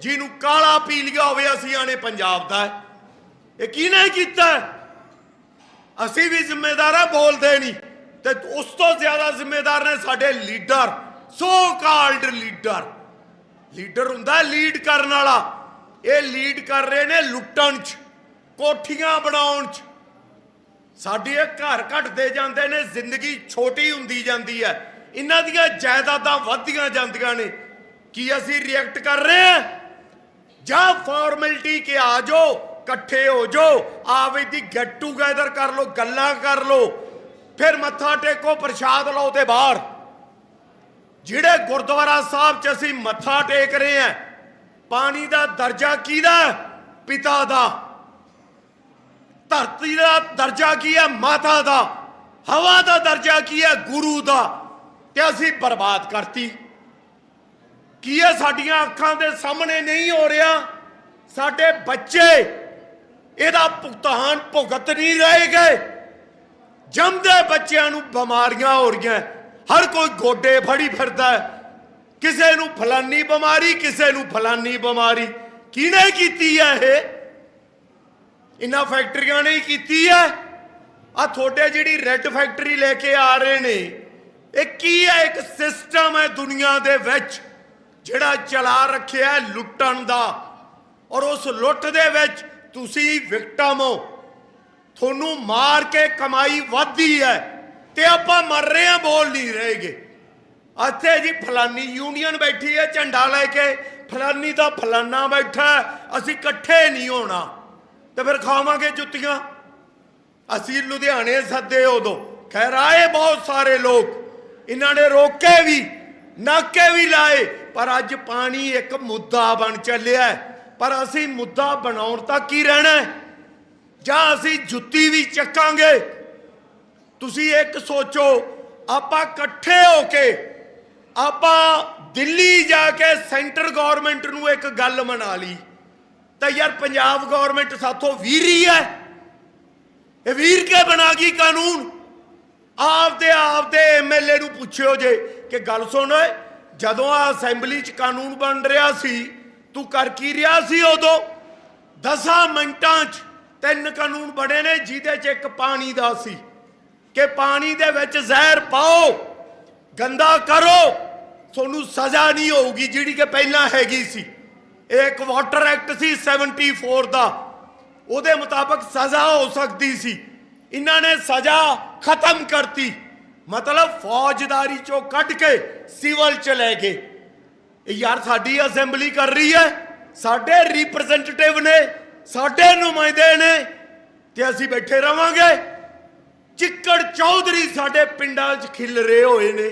ਜਿਹਨੂੰ ਕਾਲਾ ਪੀ ਲਿਆ ਹੋਵੇ, ਅਸੀਂ ਆਣੇ ਪੰਜਾਬ ਦਾ ਇਹ ਕਿਹਨੇ ਕੀਤਾ ਅਸੀਂ ਵੀ ਜ਼ਿੰਮੇਦਾਰ ਆ ਬੋਲਦੇ ਨਹੀਂ। ਤੇ ਉਸ ਤੋਂ ਜ਼ਿਆਦਾ ਜ਼ਿੰਮੇਦਾਰ ਨੇ ਸਾਡੇ leader so called leader. Leader ਹੁੰਦਾ ਲੀਡ ਕਰਨ ਵਾਲਾ। ਇਹ ਲੀਡ ਕਰ ਰਹੇ ਨੇ ਲੁੱਟਣ 'ਚ, ਕੋਠੀਆਂ ਬਣਾਉਣ 'ਚ। ਸਾਡੇ ਇਹ ਘਰ ਘਟਦੇ ਜਾਂਦੇ ਨੇ, ਜ਼ਿੰਦਗੀ ਛੋਟੀ ਹੁੰਦੀ ਜਾਂਦੀ ਹੈ। ਇਹਨਾਂ ਦੀਆਂ ਜਾਇਦਾਦਾਂ ਵੱਧਦੀਆਂ ਜਾਂਦੀਆਂ ਨੇ। ਕੀ ਅਸੀਂ ਰਿਐਕਟ ਕਰ ਰਹੇ ਹਾਂ? ਜਾਂ ਫਾਰਮੈਲਿਟੀ ਕੇ ਆ ਜਾਓ, ਇਕੱਠੇ ਹੋ ਜਾਓ ਆਵੇ ਦੀ ਗੈਟ ਟੂਗੇਦਰ ਕਰ ਲਓ, ਗੱਲਾਂ ਕਰ ਲਓ, ਫਿਰ ਮੱਥਾ ਟੇਕੋ, ਪ੍ਰਸ਼ਾਦ ਲਓ ਤੇ ਬਾਹਰ। ਜਿਹੜੇ ਗੁਰਦੁਆਰਾ ਸਾਹਿਬ 'ਚ ਅਸੀਂ ਮੱਥਾ ਟੇਕ ਰਹੇ ਹਾਂ, ਪਾਣੀ ਦਾ ਦਰਜਾ ਕਿਹਦਾ? ਹੈ? ਪਿਤਾ ਦਾ। ਧਰਤੀ ਦਾ ਦਰਜਾ ਕੀ ਹੈ? ਮਾਤਾ ਦਾ। ਹਵਾ ਦਾ ਦਰਜਾ ਕੀ ਹੈ? ਗੁਰੂ ਦਾ। ਤੇ ਅਸੀਂ ਬਰਬਾਦ ਕਰਤੀ। ਕੀ ਇਹ ਸਾਡੀਆਂ ਅੱਖਾਂ ਦੇ ਸਾਹਮਣੇ ਨਹੀਂ ਹੋ ਰਿਹਾ? ਸਾਡੇ ਬੱਚੇ, ਇਹਦਾ ਭੁਗਤਾਨ ਭੁਗਤ ਨਹੀਂ ਰਹੇ ਗਏ। ਜੰਮਦੇ ਬੱਚਿਆਂ ਨੂੰ ਬਿਮਾਰੀਆਂ ਹੋ ਰਹੀਆਂ। ਹਰ ਕੋਈ ਗੋਡੇ ਫੜੀ ਫਿਰਦਾ ਕਿਸੇ ਨੂੰ ਫਲਾਨੀ ਬਿਮਾਰੀ, ਕਿਸੇ ਨੂੰ ਫਲਾਨੀ ਬਿਮਾਰੀ। ਕਿਹਨੇ ਕੀਤੀ ਹੈ ਇਹ? ਇਹਨਾਂ ਫੈਕਟਰੀਆਂ ਨੇ ਕੀਤੀ ਹੈ ਆ ਤੁਹਾਡੇ ਜਿਹੜੀ ਰੈੱਡ ਫੈਕਟਰੀ ਲੈ ਕੇ ਆ ਰਹੇ ਨੇ, ਇਹ ਕੀ ਹੈ ਇੱਕ ਸਿਸਟਮ ਹੈ ਦੁਨੀਆ ਦੇ ਵਿੱਚ? ਜਿਹੜਾ ਚਲਾ ਰੱਖਿਆ ਲੁੱਟਣ ਦਾ, ਔਰ ਉਸ ਲੁੱਟ ਦੇ ਵਿੱਚ ਤੁਸੀਂ ਵਿਕਟਮ ਹੋ। ਤੁਹਾਨੂੰ ਮਾਰ ਕੇ ਕਮਾਈ ਵੱਧਦੀ ਹੈ ਤੇ ਆਪਾਂ ਮਰ ਰਹੇ ਹਾਂ, ਬੋਲ ਨਹੀਂ ਰਹੇਗੇ। ਇੱਥੇ ਜੀ ਫਲਾਨੀ ਯੂਨੀਅਨ ਬੈਠੀ ਹੈ, ਝੰਡਾ ਲੈ ਕੇ, ਫਲਾਨੀ ਦਾ ਫਲਾਨਾ ਬੈਠਾ ਅਸੀਂ ਇਕੱਠੇ ਨਹੀਂ ਹੋਣਾ। ਤੇ ਫਿਰ ਖਾਵਾਂਗੇ ਜੁੱਤੀਆਂ। ਅਸੀਂ ਲੁਧਿਆਣੇ ਸੱਦੇ ਉਦੋਂ। ਖੈਰ, ਆਏ ਬਹੁਤ ਸਾਰੇ ਲੋਕ। ਇਹਨਾਂ ਨੇ ਰੋਕੇ ਵੀ, ਨਾਕੇ ਵੀ ਲਾਏ ਪਰ ਅੱਜ ਪਾਣੀ ਇੱਕ ਮੁੱਦਾ ਬਣ ਚੱਲਿਆ ਪਰ ਅਸੀਂ ਮੁੱਦਾ ਬਣਾਉਣ ਤੱਕ ਹੀ ਰਹਿਣਾ ਜਾਂ ਅਸੀਂ ਜੁੱਤੀ ਵੀ ਚੱਕਾਂਗੇ? ਤੁਸੀਂ ਇੱਕ ਸੋਚੋ, ਆਪਾਂ ਇਕੱਠੇ ਹੋ ਕੇ, ਆਪਾਂ ਦਿੱਲੀ ਜਾ ਕੇ ਸੈਂਟਰ ਗਵਰਨਮੈਂਟ ਨੂੰ ਇੱਕ ਗੱਲ ਮਨਾ ਲਈ। ਤਾਂ ਯਾਰ ਪੰਜਾਬ ਗਵਰਨਮੈਂਟ ਸਾਥੋਂ ਵੀਰੀ ਹੈ ਇਹ ਵੀਰ ਕੇ ਬਣਾ ਗਈ ਕਾਨੂੰਨ? ਆਪਦੇ ਆਪਦੇ ਐਮਐਲਏ ਨੂੰ ਪੁੱਛਿਓ ਜੇ, ਕਿ ਗੱਲ ਸੁਣ ਓਏ ਜਦੋਂ ਆ ਅਸੈਂਬਲੀ 'ਚ ਕਾਨੂੰਨ ਬਣ ਰਿਹਾ ਸੀ, ਤੂੰ ਕਰ ਕੀ ਰਿਹਾ ਸੀ ਉਦੋਂ? 10 ਮਿੰਟਾਂ 'ਚ ਤਿੰਨ ਕਾਨੂੰਨ ਬਣੇ ਨੇ, ਜਿਹਦੇ 'ਚ ਇੱਕ ਪਾਣੀ ਦਾ ਸੀ। ਕਿ ਪਾਣੀ ਦੇ ਵਿੱਚ ਜ਼ਹਿਰ ਪਾਓ, ਗੰਦਾ ਕਰੋ, ਤੁਹਾਨੂੰ ਸਜ਼ਾ ਨਹੀਂ ਹੋਊਗੀ ਜਿਹੜੀ ਕਿ ਪਹਿਲਾਂ ਹੈਗੀ ਸੀ। ਇਹ ਇੱਕ ਵਾਟਰ ਐਕਟ ਸੀ 74 ਦਾ। ਉਹਦੇ ਮੁਤਾਬਕ ਸਜ਼ਾ ਹੋ ਸਕਦੀ ਸੀ। ਇਹਨਾਂ ਨੇ ਸਜ਼ਾ ਖਤਮ ਕਰਤੀ। ਮਤਲਬ ਫੌਜਦਾਰੀ ਚੋਂ ਕੱਢ ਕੇ ਸਿਵਲ ਚ ਲੈ ਗਏ। ਇਹ ਯਾਰ ਸਾਡੀ ਅਸੈਂਬਲੀ ਕਰ ਰਹੀ ਹੈ। ਸਾਡੇ ਰਿਪਰੈਜ਼ੈਂਟੇਟਿਵ ਨੇ ਸਾਡੇ ਨੁਮਾਇੰਦੇ ਨੇ ਤੇ ਅਸੀਂ ਬੈਠੇ ਰਵਾਂਗੇ। ਚਿੱਕੜ ਚੌਧਰੀ ਸਾਡੇ ਪਿੰਡਾਂ 'ਚ ਖਿਲ ਰਹੇ ਹੋਏ ਨੇ।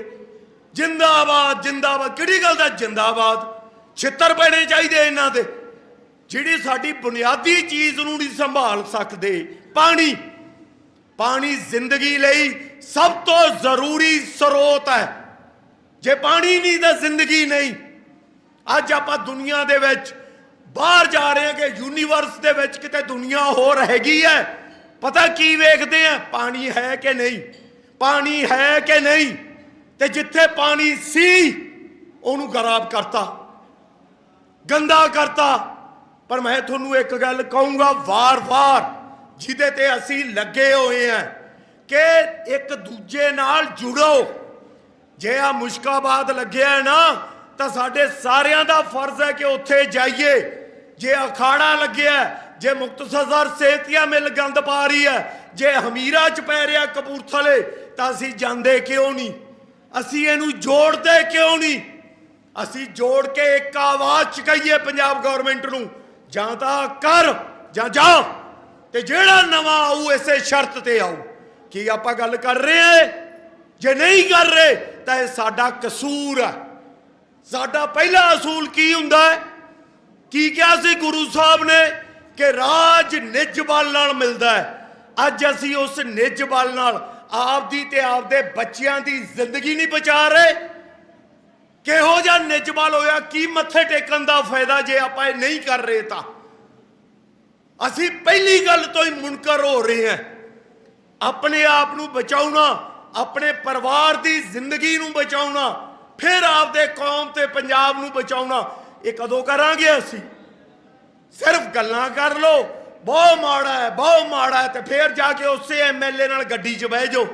ਜਿੰਦਾਬਾਦ ਜਿੰਦਾਬਾਦ। ਕਿਹੜੀ ਗੱਲ ਦਾ ਜਿੰਦਾਬਾਦ? ਛਿੱਤਰ ਪੈਣੇ ਚਾਹੀਦੇ ਇਹਨਾਂ ਦੇ। ਜਿਹੜੀ ਸਾਡੀ ਬੁਨਿਆਦੀ ਚੀਜ਼ ਨੂੰ ਨਹੀਂ ਸੰਭਾਲ ਸਕਦੇ। ਪਾਣੀ। ਪਾਣੀ ਜ਼ਿੰਦਗੀ ਲਈ ਸਭ ਤੋਂ ਜ਼ਰੂਰੀ ਸਰੋਤ ਹੈ। ਜੇ ਪਾਣੀ ਨਹੀਂ ਤਾਂ ਜ਼ਿੰਦਗੀ ਨਹੀਂ। ਅੱਜ ਆਪਾਂ ਦੁਨੀਆ ਦੇ ਵਿੱਚ ਬਾਹਰ ਜਾ ਰਹੇ ਹਾਂ ਕਿ ਯੂਨੀਵਰਸ ਦੇ ਵਿੱਚ ਕਿਤੇ ਦੁਨੀਆ ਹੋਰ ਹੈਗੀ ਹੈ। ਪਤਾ ਕੀ ਵੇਖਦੇ ਆ ਪਾਣੀ ਹੈ ਕਿ ਨਹੀਂ? ਪਾਣੀ ਹੈ ਕਿ ਨਹੀਂ? ਤੇ ਜਿੱਥੇ ਪਾਣੀ ਸੀ, ਉਹਨੂੰ ਖਰਾਬ ਕਰਤਾ। ਗੰਦਾ ਕਰਤਾ। ਪਰ ਮੈਂ ਤੁਹਾਨੂੰ ਇੱਕ ਗੱਲ ਕਹੂੰਗਾ, ਵਾਰ-ਵਾਰ ਜਿਹਦੇ ਤੇ ਅਸੀਂ ਲੱਗੇ ਹੋਏ ਆ ਕਿ ਇੱਕ ਦੂਜੇ ਨਾਲ ਜੁੜੋ। ਜੇ ਆ ਮੁਸ਼ਕਾਬਾਦ ਲੱਗਿਆ ਨਾ, ਤਾਂ ਸਾਡੇ ਸਾਰਿਆਂ ਦਾ ਫਰਜ਼ ਹੈ ਕਿ ਉੱਥੇ ਜਾਈਏ। ਜੇ ਅਖਾੜਾ ਲੱਗਿਆ ਜੇ ਮੁਕਤਸਰ ਸੇਤੀਆ ਮਿਲ ਗੰਦ ਪਾ ਰਹੀ ਹੈ, ਜੇ ਹਮੀਰਾ ਚ ਪੈ ਰਿਹਾ ਕਪੂਰਥਲੇ, ਤਾਂ ਅਸੀਂ ਜਾਂਦੇ ਕਿਉਂ ਨਹੀਂ? ਅਸੀਂ ਇਹਨੂੰ ਜੋੜਦੇ ਕਿਉਂ ਨਹੀਂ? ਅਸੀਂ ਜੋੜ ਕੇ ਇੱਕ ਆਵਾਜ਼ ਚ ਕਹੀਏ ਪੰਜਾਬ ਗਵਰਨਮੈਂਟ ਨੂੰ, ਜਾਂ ਤਾਂ ਕਰ, ਜਾਂ ਜਾ। ਤੇ ਜਿਹੜਾ ਨਵਾਂ ਆਊ, ਇਸੇ ਸ਼ਰਤ ਤੇ ਆਊ। ਕੀ ਆਪਾਂ ਗੱਲ ਕਰ ਰਹੇ ਹਾਂ? ਜੇ ਨਹੀਂ ਕਰ ਰਹੇ, ਤਾਂ ਇਹ ਸਾਡਾ ਕਸੂਰ ਹੈ। ਸਾਡਾ ਪਹਿਲਾ ਅਸੂਲ ਕੀ ਹੁੰਦਾ ਹੈ? ਕੀ ਕਿਹਾ ਸੀ ਗੁਰੂ ਸਾਹਿਬ ਨੇ ਕਿ ਰਾਜ ਨਿੱਜ ਬਲ ਨਾਲ ਮਿਲਦਾ ਹੈ? ਅੱਜ ਅਸੀਂ ਉਸ ਨਿੱਜ ਬਲ ਨਾਲ ਆਪਦੀ ਤੇ ਆਪਦੇ ਬੱਚਿਆਂ ਦੀ ਜ਼ਿੰਦਗੀ ਨਹੀਂ ਬਚਾ ਰਹੇ। ਕਿਹੋ ਜਿਹਾ ਨਿੱਜ ਬਲ ਹੋਇਆ? ਕੀ ਮੱਥੇ ਟੇਕਣ ਦਾ ਫਾਇਦਾ ਜੇ ਆਪਾਂ ਇਹ ਨਹੀਂ ਕਰ ਰਹੇ ਤਾਂ? ਅਸੀਂ ਪਹਿਲੀ ਗੱਲ ਤੋਂ ਹੀ ਮੁਨਕਰ ਹੋ ਰਹੇ ਹਾਂ। ਆਪਣੇ ਆਪ ਨੂੰ ਬਚਾਉਣਾ ਆਪਣੇ ਪਰਿਵਾਰ ਦੀ ਜ਼ਿੰਦਗੀ ਨੂੰ ਬਚਾਉਣਾ ਫਿਰ ਆਪਦੇ ਕੌਮ ਤੇ ਪੰਜਾਬ ਨੂੰ ਬਚਾਉਣਾ ਇਹ ਕਦੋਂ ਕਰਾਂਗੇ ਅਸੀਂ ਸਿਰਫ ਗੱਲਾਂ ਕਰ ਲੋ ਬਹੁਤ ਮਾੜਾ ਹੈ ਬਹੁਤ ਮਾੜਾ ਹੈ ਤੇ ਫੇਰ ਜਾ ਕੇ ਉਸੇ ਐਮਐਲਏ ਨਾਲ ਗੱਡੀ 'ਚ ਬਹਿ ਜਾਓ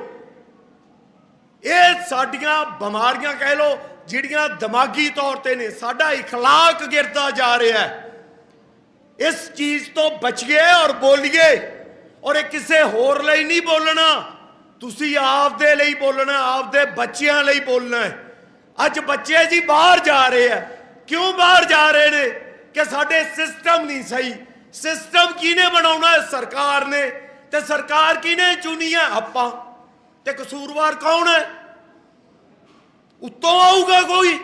ਇਹ ਸਾਡੀਆਂ ਬਿਮਾਰੀਆਂ ਕਹਿ ਲੋ ਜਿਹੜੀਆਂ ਦਿਮਾਗੀ ਤੌਰ ਤੇ ਨੇ ਸਾਡਾ اخلاق ਗਿਰਦਾ ਜਾ ਰਿਹਾ ਹੈ ਇਸ ਚੀਜ਼ ਤੋਂ ਬਚੀਏ ਔਰ ਬੋਲੀਏ ਔਰ ਇਹ ਕਿਸੇ ਹੋਰ ਲਈ ਨਹੀਂ ਬੋਲਣਾ। ਤੁਸੀਂ ਆਪਦੇ ਲਈ ਬੋਲਣਾ, ਆਪਦੇ ਬੱਚਿਆਂ ਲਈ ਬੋਲਣਾ ਹੈ। ਅੱਜ ਬੱਚੇ ਜੀ ਬਾਹਰ ਜਾ ਰਹੇ ਆ। ਕਿਉਂ ਬਾਹਰ ਜਾ ਰਹੇ ਨੇ? ਕਿ ਸਾਡੇ ਸਿਸਟਮ ਨਹੀਂ ਸਹੀ। ਸਿਸਟਮ ਕਿਹਨੇ ਬਣਾਉਣਾ ਹੈ? ਸਰਕਾਰ ਨੇ। ਤੇ ਸਰਕਾਰ ਕਿਹਨੇ ਚੁਣੀ ਹੈ ਆਪਾਂ? ਤੇ ਕਸੂਰਵਾਰ ਕੌਣ ਹੈ? ਉੱਤੋਂ ਆਊਗਾ ਕੋਈ।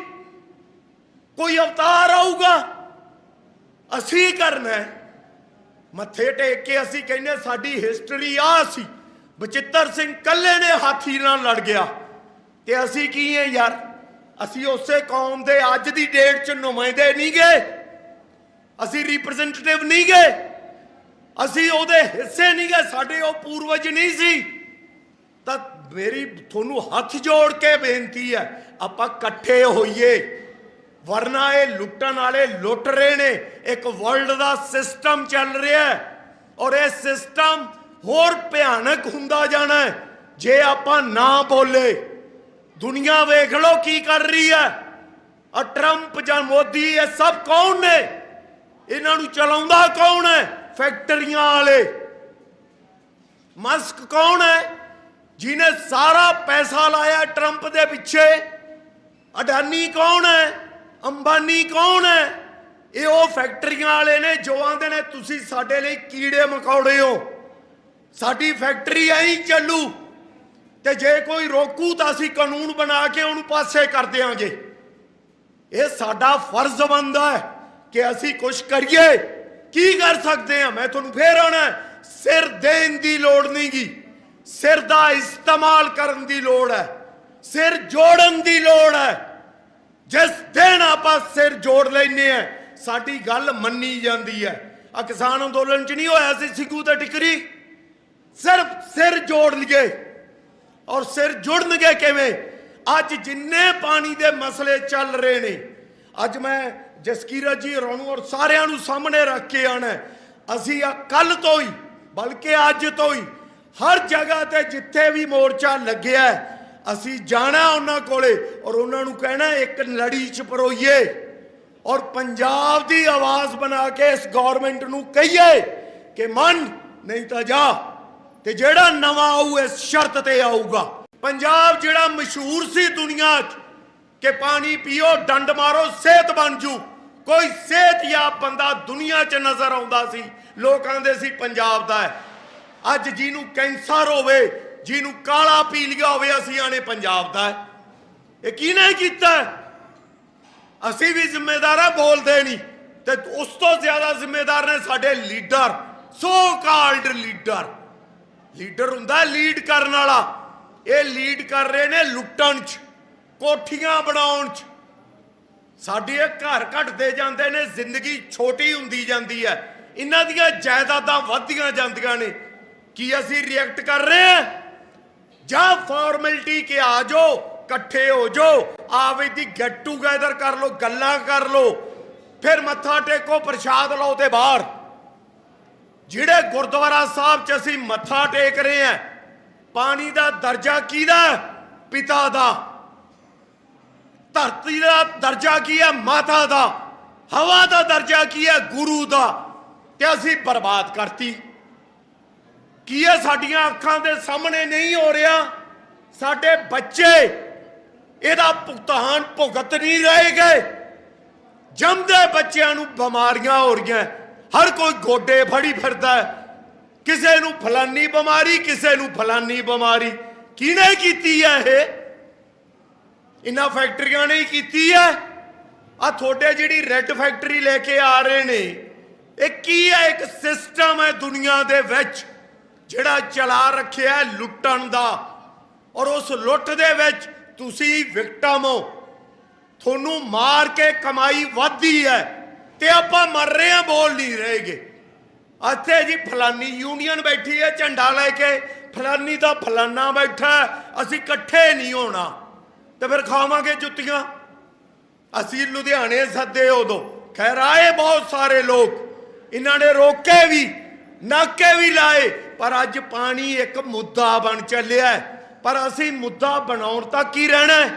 ਕੋਈ ਅਵਤਾਰ ਆਊਗਾ। ਅਸੀਂ ਕਰਨਾ ਹੈ। ਮੱਥੇ ਟੇਕ ਕੇ ਅਸੀਂ ਕਹਿੰਦੇ ਸਾਡੀ ਹਿਸਟਰੀ ਆ ਸੀ। ਬਚਿੱਤਰ ਸਿੰਘ ਕੱਲੇ ਨੇ ਹਾਥੀ ਨਾਲ ਲੜ ਗਿਆ। ਤੇ ਅਸੀਂ ਕੀ ਹੈ ਯਾਰ? ਅਸੀਂ ਉਸੇ ਕੌਮ ਦੇ ਅੱਜ ਦੀ ਡੇਟ 'ਚ ਨੁਮਾਇੰਦੇ ਨਹੀਂ ਗਏ। ਅਸੀਂ ਰਿਪਰੈਜ਼ੈਂਟੇਟਿਵ ਨਹੀਂ ਗਏ। ਅਸੀਂ ਉਹਦੇ ਹਿੱਸੇ ਨਹੀਂ ਗਏ। ਸਾਡੇ ਉਹ ਪੂਰਵਜ ਨਹੀਂ ਸੀ। ਤਾਂ ਮੇਰੀ, ਤੁਹਾਨੂੰ ਹੱਥ ਜੋੜ ਕੇ ਬੇਨਤੀ ਹੈ, ਆਪਾਂ ਇਕੱਠੇ ਹੋਈਏ। ਵਰਨਾ ਇਹ ਲੁੱਟਣ ਵਾਲੇ ਲੁੱਟ ਰਹੇ ਨੇ। ਇੱਕ ਵਰਲਡ ਦਾ ਸਿਸਟਮ ਚੱਲ ਰਿਹਾ ਹੈ ਔਰ ਇਹ ਸਿਸਟਮ ਹੋਰ ਭਿਆਨਕ ਹੁੰਦਾ ਜਾਣਾ ਹੈ। ਜੇ ਆਪਾਂ ਨਾ ਬੋਲੇ, ਦੁਨੀਆ ਵੇਖ ਲਓ ਕੀ ਕਰ ਰਹੀ ਹੈ। ਆ ਟਰੰਪ ਜਾਂ ਮੋਦੀ, ਇਹ ਸਭ ਕੌਣ ਨੇ? ਇਹਨਾਂ ਨੂੰ ਚਲਾਉਂਦਾ ਕੌਣ ਹੈ? ਫੈਕਟਰੀਆਂ ਵਾਲੇ। ਮਸਕ ਕੌਣ ਹੈ? ਜਿਨੇ ਸਾਰਾ ਪੈਸਾ ਲਾਇਆ ਟਰੰਪ ਦੇ ਪਿੱਛੇ। ਅਡਾਨੀ ਕੌਣ ਹੈ? ਅੰਬਾਨੀ ਕੌਣ ਹੈ? ਇਹ ਉਹ ਫੈਕਟਰੀਆਂ ਵਾਲੇ ਨੇ ਜੋ ਆਂਦੇ ਨੇ, ਤੁਸੀਂ ਸਾਡੇ ਲਈ ਕੀੜੇ ਮਕੌੜੇ ਹੋ। ਸਾਡੀ ਫੈਕਟਰੀ ਐਂ ਚੱਲੂ। ਤੇ ਜੇ ਕੋਈ ਰੋਕੂ ਤਾਂ ਅਸੀਂ ਕਾਨੂੰਨ ਬਣਾ ਕੇ ਉਹਨੂੰ ਪਾਸੇ ਕਰ ਦਿਆਂਗੇ। ਇਹ ਸਾਡਾ ਫਰਜ਼ ਬਣਦਾ ਹੈ ਕਿ ਅਸੀਂ ਕੁਝ ਕਰੀਏ। ਕੀ ਕਰ ਸਕਦੇ ਹਾਂ? ਮੈਂ ਤੁਹਾਨੂੰ ਫੇਰ ਆਣਾ ਸਿਰ ਦੇਣ ਦੀ ਲੋੜ ਨਹੀਂਗੀ। ਸਿਰ ਦਾ ਇਸਤੇਮਾਲ ਕਰਨ ਦੀ ਲੋੜ ਹੈ। ਸਿਰ ਜੋੜਨ ਦੀ ਲੋੜ ਹੈ। ਜਿਸ ਦਿਨ ਆਪਾਂ ਸਿਰ ਜੋੜ ਲੈਨੇ ਆ ਸਾਡੀ ਗੱਲ ਮੰਨੀ ਜਾਂਦੀ ਹੈ। ਆ ਕਿਸਾਨ ਅੰਦੋਲਨ ਚ ਨਹੀਂ ਹੋਇਆ ਸੀ, ਸਿੱਖੂ ਤੇ ਟਿਕਰੀ। ਸਿਰਫ ਸਿਰ ਜੋੜ ਲਈਏ ਔਰ ਸਿਰ ਜੁੜਨਗੇ ਕਿਵੇਂ? ਅੱਜ ਜਿੰਨੇ ਪਾਣੀ ਦੇ ਮਸਲੇ ਚੱਲ ਰਹੇ ਨੇ, ਅੱਜ ਮੈਂ ਜਸਕੀਰਤ ਜੀ, ਰੋਣੂ ਔਰ ਸਾਰਿਆਂ ਨੂੰ ਸਾਹਮਣੇ ਰੱਖ ਕੇ ਆਣਾ ਅਸੀਂ ਆ ਕੱਲ ਤੋਂ ਹੀ, ਬਲਕਿ ਅੱਜ ਤੋਂ ਹੀ, ਹਰ ਜਗ੍ਹਾ ਤੇ ਜਿੱਥੇ ਵੀ ਮੋਰਚਾ ਲੱਗਿਆ ਅਸੀਂ ਜਾਣਾ ਉਹਨਾਂ ਕੋਲੇ ਔਰ ਉਹਨਾਂ ਨੂੰ ਕਹਿਣਾ ਇੱਕ ਲੜੀ ਚ ਪਰੋਈਏ ਔਰ ਪੰਜਾਬ ਦੀ ਆਵਾਜ਼ ਬਣਾ ਕੇ ਇਸ ਗਵਰਨਮੈਂਟ ਨੂੰ ਕਹੀਏ ਕਿ ਮੰਨ, ਨਹੀਂ ਤਾਂ ਜਾ। ਤੇ ਜਿਹੜਾ ਨਵਾਂ ਆਊ, ਇਸ ਸ਼ਰਤ ਤੇ ਆਊਗਾ। ਪੰਜਾਬ ਜਿਹੜਾ ਮਸ਼ਹੂਰ ਸੀ ਦੁਨੀਆ 'ਚ ਕਿ ਪਾਣੀ ਪੀਓ, ਡੰਡ ਮਾਰੋ, ਸਿਹਤ ਬਣ ਜੂ। ਕੋਈ ਸਿਹਤਯਾਬ ਬੰਦਾ ਦੁਨੀਆ 'ਚ ਨਜ਼ਰ ਆਉਂਦਾ ਸੀ। ਲੋਕਾਂ ਦੇ ਸੀ, ਪੰਜਾਬ ਦਾ ਹੈ। ਅੱਜ ਜਿਹਨੂੰ ਕੈਂਸਰ ਹੋਵੇ ਜਿਹਨੂੰ ਕਾਲਾ ਪੀ ਲਿਆ ਹੋਵੇ, ਅਸੀਂ ਆਣੇ ਪੰਜਾਬ ਦਾ ਹੈ। ਇਹ ਕਿਹਨੇ ਕੀਤਾ ਅਸੀਂ ਵੀ ਜ਼ਿੰਮੇਦਾਰ ਆ ਬੋਲਦੇ ਨਹੀਂ। ਤੇ ਉਸ ਤੋਂ ਜ਼ਿਆਦਾ ਜ਼ਿੰਮੇਦਾਰ ਨੇ ਸਾਡੇ leader so called leader. Leader ਹੁੰਦਾ ਲੀਡ ਕਰਨ ਵਾਲਾ। ਇਹ ਲੀਡ ਕਰ ਰਹੇ ਨੇ ਲੁੱਟਣ ਚ, ਕੋਠੀਆਂ ਬਣਾਉਣ ਚ। ਸਾਡੇ ਇਹ ਘਰ ਘਟਦੇ ਜਾਂਦੇ ਨੇ, ਜ਼ਿੰਦਗੀ ਛੋਟੀ ਹੁੰਦੀ ਜਾਂਦੀ ਹੈ। ਇਹਨਾਂ ਦੀਆਂ ਜਾਇਦਾਦਾਂ ਵੱਧਦੀਆਂ ਜਾਂਦੀਆਂ ਨੇ। ਕੀ ਅਸੀਂ ਰਿਐਕਟ ਕਰ ਰਹੇ ਹਾਂ? ਜਾਂ ਫਾਰਮੈਲਿਟੀ ਕੇ ਆ ਜਾਓ, ਇਕੱਠੇ ਹੋ ਜਾਓ ਆਵੇ ਦੀ ਗੈਟ ਟੂਗੇਦਰ ਕਰ ਲਓ, ਗੱਲਾਂ ਕਰ ਲਓ, ਫਿਰ ਮੱਥਾ ਟੇਕੋ, ਪ੍ਰਸ਼ਾਦ ਲਓ ਤੇ ਬਾਹਰ। ਜਿਹੜੇ ਗੁਰਦੁਆਰਾ ਸਾਹਿਬ 'ਚ ਅਸੀਂ ਮੱਥਾ ਟੇਕ ਰਹੇ ਹਾਂ, ਪਾਣੀ ਦਾ ਦਰਜਾ ਕਿਹਦਾ? ਹੈ? ਪਿਤਾ ਦਾ। ਧਰਤੀ ਦਾ ਦਰਜਾ ਕੀ ਹੈ? ਮਾਤਾ ਦਾ। ਹਵਾ ਦਾ ਦਰਜਾ ਕੀ ਹੈ? ਗੁਰੂ ਦਾ। ਤੇ ਅਸੀਂ ਬਰਬਾਦ ਕਰਤੀ। ਕੀ ਇਹ ਸਾਡੀਆਂ ਅੱਖਾਂ ਦੇ ਸਾਹਮਣੇ ਨਹੀਂ ਹੋ ਰਿਹਾ? ਸਾਡੇ ਬੱਚੇ, ਇਹਦਾ ਭੁਗਤਾਨ ਭੁਗਤ ਨਹੀਂ ਰਹੇ ਗਏ। ਜੰਮਦੇ ਬੱਚਿਆਂ ਨੂੰ ਬਿਮਾਰੀਆਂ ਹੋ ਰਹੀਆਂ। ਹਰ ਕੋਈ ਗੋਡੇ ਫੜੀ ਫਿਰਦਾ ਕਿਸੇ ਨੂੰ ਫਲਾਨੀ ਬਿਮਾਰੀ, ਕਿਸੇ ਨੂੰ ਫਲਾਨੀ ਬਿਮਾਰੀ। ਕਿਹਨੇ ਕੀਤੀ ਹੈ ਇਹ? ਇਹਨਾਂ ਫੈਕਟਰੀਆਂ ਨੇ ਹੀ ਕੀਤੀ ਹੈ ਆ ਤੁਹਾਡੇ ਜਿਹੜੀ ਰੈੱਡ ਫੈਕਟਰੀ ਲੈ ਕੇ ਆ ਰਹੇ ਨੇ, ਇਹ ਕੀ ਹੈ ਇੱਕ ਸਿਸਟਮ ਹੈ ਦੁਨੀਆ ਦੇ ਵਿੱਚ? ਜਿਹੜਾ ਚਲਾ ਰੱਖਿਆ ਲੁੱਟਣ ਦਾ, ਔਰ ਉਸ ਲੁੱਟ ਦੇ ਵਿੱਚ ਤੁਸੀਂ ਵਿਕਟਮ ਹੋ। ਤੁਹਾਨੂੰ ਮਾਰ ਕੇ ਕਮਾਈ ਵੱਧਦੀ ਹੈ ਤੇ ਆਪਾਂ ਮਰ ਰਹੇ ਹਾਂ, ਬੋਲ ਨਹੀਂ ਰਹੇਗੇ। ਇੱਥੇ ਜੀ ਫਲਾਨੀ ਯੂਨੀਅਨ ਬੈਠੀ ਹੈ, ਝੰਡਾ ਲੈ ਕੇ ਫਲਾਨੀ ਦਾ ਫਲਾਨਾ ਬੈਠਾ ਅਸੀਂ ਇਕੱਠੇ ਨਹੀਂ ਹੋਣਾ। ਤੇ ਫਿਰ ਖਾਵਾਂਗੇ ਜੁੱਤੀਆਂ। ਅਸੀਂ ਲੁਧਿਆਣੇ ਸੱਦੇ ਉਦੋਂ। ਖੈਰ, ਆਏ ਬਹੁਤ ਸਾਰੇ ਲੋਕ। ਇਹਨਾਂ ਨੇ ਰੋਕੇ ਵੀ, ਨਾਕੇ ਵੀ ਲਾਏ। ਪਰ ਅੱਜ ਪਾਣੀ ਇੱਕ ਮੁੱਦਾ ਬਣ ਚੱਲਿਆ ਪਰ ਅਸੀਂ ਮੁੱਦਾ ਬਣਾਉਣ ਤੱਕ ਹੀ ਰਹਿਣਾ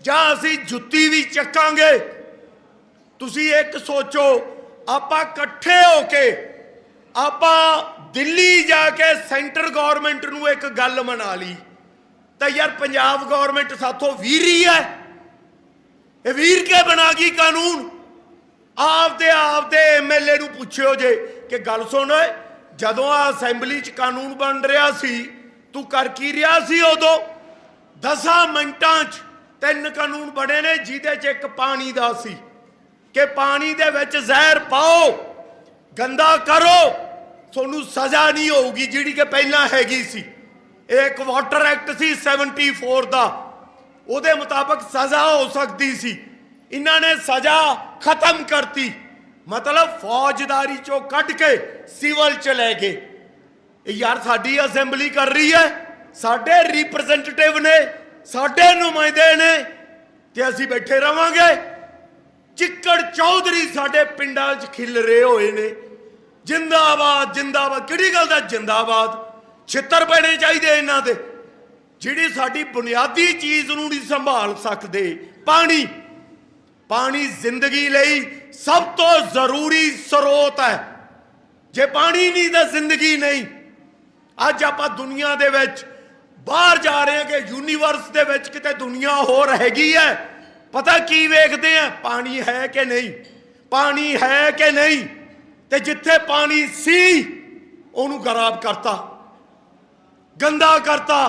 ਜਾਂ ਅਸੀਂ ਜੁੱਤੀ ਵੀ ਚੱਕਾਂਗੇ? ਤੁਸੀਂ ਇੱਕ ਸੋਚੋ, ਆਪਾਂ ਇਕੱਠੇ ਹੋ ਕੇ, ਆਪਾਂ ਦਿੱਲੀ ਜਾ ਕੇ ਸੈਂਟਰ ਗਵਰਨਮੈਂਟ ਨੂੰ ਇੱਕ ਗੱਲ ਮਨਾ ਲਈ। ਤਾਂ ਯਾਰ ਪੰਜਾਬ ਗਵਰਨਮੈਂਟ ਸਾਥੋਂ ਵੀਰ ਹੀ ਹੈ। ਇਹ ਵੀਰ ਕੇ ਬਣਾ ਗਈ ਕਾਨੂੰਨ? ਆਪਦੇ ਆਪਦੇ ਐਮਐਲਏ ਨੂੰ ਪੁੱਛਿਓ ਜੇ, ਕਿ ਗੱਲ ਸੁਣ ਓਏ ਜਦੋਂ ਆ ਅਸੈਂਬਲੀ 'ਚ ਕਾਨੂੰਨ ਬਣ ਰਿਹਾ ਸੀ, ਤੂੰ ਕਰ ਕੀ ਰਿਹਾ ਸੀ ਉਦੋਂ? 10 ਮਿੰਟਾਂ 'ਚ ਤਿੰਨ ਕਾਨੂੰਨ ਬਣੇ ਨੇ ਜਿਹਦੇ 'ਚ ਇੱਕ ਪਾਣੀ ਦਾ ਸੀ। ਕਿ ਪਾਣੀ ਦੇ ਵਿੱਚ ਜ਼ਹਿਰ ਪਾਓ, ਗੰਦਾ ਕਰੋ, ਤੁਹਾਨੂੰ ਸਜ਼ਾ ਨਹੀਂ ਹੋਊਗੀ ਜਿਹੜੀ ਕਿ ਪਹਿਲਾਂ ਹੈਗੀ ਸੀ। ਇਹ ਇੱਕ ਵਾਟਰ ਐਕਟ ਸੀ 74 ਦਾ। ਉਹਦੇ ਮੁਤਾਬਕ ਸਜ਼ਾ ਹੋ ਸਕਦੀ ਸੀ। ਇਹਨਾਂ ਨੇ ਸਜ਼ਾ ਖਤਮ ਕਰਤੀ। ਮਤਲਬ ਫੌਜਦਾਰੀ ਚੋਂ ਕੱਢ ਕੇ ਸਿਵਲ ਚ ਲੈ ਗਏ। ਇਹ ਯਾਰ ਸਾਡੀ ਅਸੈਂਬਲੀ ਕਰ ਰਹੀ ਹੈ। ਸਾਡੇ ਰਿਪਰੈਜ਼ੈਂਟੇਟਿਵ ਨੇ, ਸਾਡੇ ਨੁਮਾਇੰਦੇ ਨੇ ਤੇ ਅਸੀਂ ਬੈਠੇ ਰਵਾਂਗੇ। ਚਿੱਕੜ ਚੌਧਰੀ ਸਾਡੇ ਪਿੰਡਾਂ 'ਚ ਖਿਲ ਰਹੇ ਹੋਏ ਨੇ। ਜਿੰਦਾਬਾਦ ਜਿੰਦਾਬਾਦ। ਕਿਹੜੀ ਗੱਲ ਦਾ ਜਿੰਦਾਬਾਦ? ਛਿੱਤਰ ਪੈਣੇ ਚਾਹੀਦੇ ਇਹਨਾਂ ਦੇ। ਜਿਹੜੀ ਸਾਡੀ ਬੁਨਿਆਦੀ ਚੀਜ਼ ਨੂੰ ਨਹੀਂ ਸੰਭਾਲ ਸਕਦੇ। ਪਾਣੀ ਪਾਣੀ ਜ਼ਿੰਦਗੀ ਲਈ ਸਭ ਤੋਂ ਜ਼ਰੂਰੀ ਸਰੋਤ ਹੈ। ਜੇ ਪਾਣੀ ਨਹੀਂ ਤਾਂ ਜ਼ਿੰਦਗੀ ਨਹੀਂ। ਅੱਜ ਆਪਾਂ ਦੁਨੀਆ ਦੇ ਵਿੱਚ ਬਾਹਰ ਜਾ ਰਹੇ ਹਾਂ ਕਿ ਯੂਨੀਵਰਸ ਦੇ ਵਿੱਚ ਕਿਤੇ ਦੁਨੀਆ ਹੋਰ ਹੈਗੀ ਹੈ। ਪਤਾ ਕੀ ਵੇਖਦੇ ਆ ਪਾਣੀ ਹੈ ਕਿ ਨਹੀਂ? ਪਾਣੀ ਹੈ ਕਿ ਨਹੀਂ? ਤੇ ਜਿੱਥੇ ਪਾਣੀ ਸੀ, ਉਹਨੂੰ ਖਰਾਬ ਕਰਤਾ। ਗੰਦਾ ਕਰਤਾ।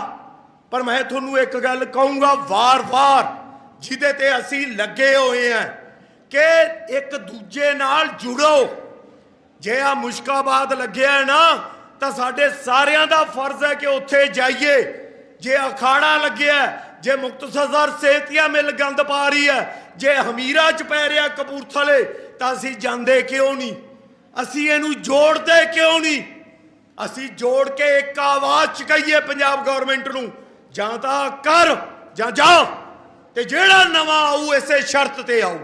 ਪਰ ਮੈਂ ਤੁਹਾਨੂੰ ਇੱਕ ਗੱਲ ਕਹੂੰਗਾ, ਵਾਰ-ਵਾਰ ਜਿਹਦੇ ਤੇ ਅਸੀਂ ਲੱਗੇ ਹੋਏ ਆ ਕਿ ਇੱਕ ਦੂਜੇ ਨਾਲ ਜੁੜੋ। ਜੇ ਆ ਮੁਸ਼ਕਾਬਾਦ ਲੱਗਿਆ ਨਾ, ਤਾਂ ਸਾਡੇ ਸਾਰਿਆਂ ਦਾ ਫਰਜ਼ ਹੈ ਕਿ ਉੱਥੇ ਜਾਈਏ। ਜੇ ਅਖਾੜਾ ਲੱਗਿਆ, ਜੇ ਮੁਕਤਸਰ ਸੇਤੀਆ ਮਿਲ ਗੰਦ ਪਾ ਰਹੀ ਹੈ, ਜੇ ਹਮੀਰਾ ਚ ਪੈ ਰਿਹਾ ਕਪੂਰਥਲੇ, ਤਾਂ ਅਸੀਂ ਜਾਂਦੇ ਕਿਉਂ ਨਹੀਂ? ਅਸੀਂ ਇਹਨੂੰ ਜੋੜਦੇ ਕਿਉਂ ਨਹੀਂ? ਅਸੀਂ ਜੋੜ ਕੇ ਇੱਕ ਆਵਾਜ਼ ਚ ਕਹੀਏ ਪੰਜਾਬ ਗਵਰਨਮੈਂਟ ਨੂੰ, ਜਾਂ ਤਾਂ ਕਰ, ਜਾਂ ਜਾ। ਤੇ ਜਿਹੜਾ ਨਵਾਂ ਆਊ, ਇਸੇ ਸ਼ਰਤ ਤੇ ਆਊ।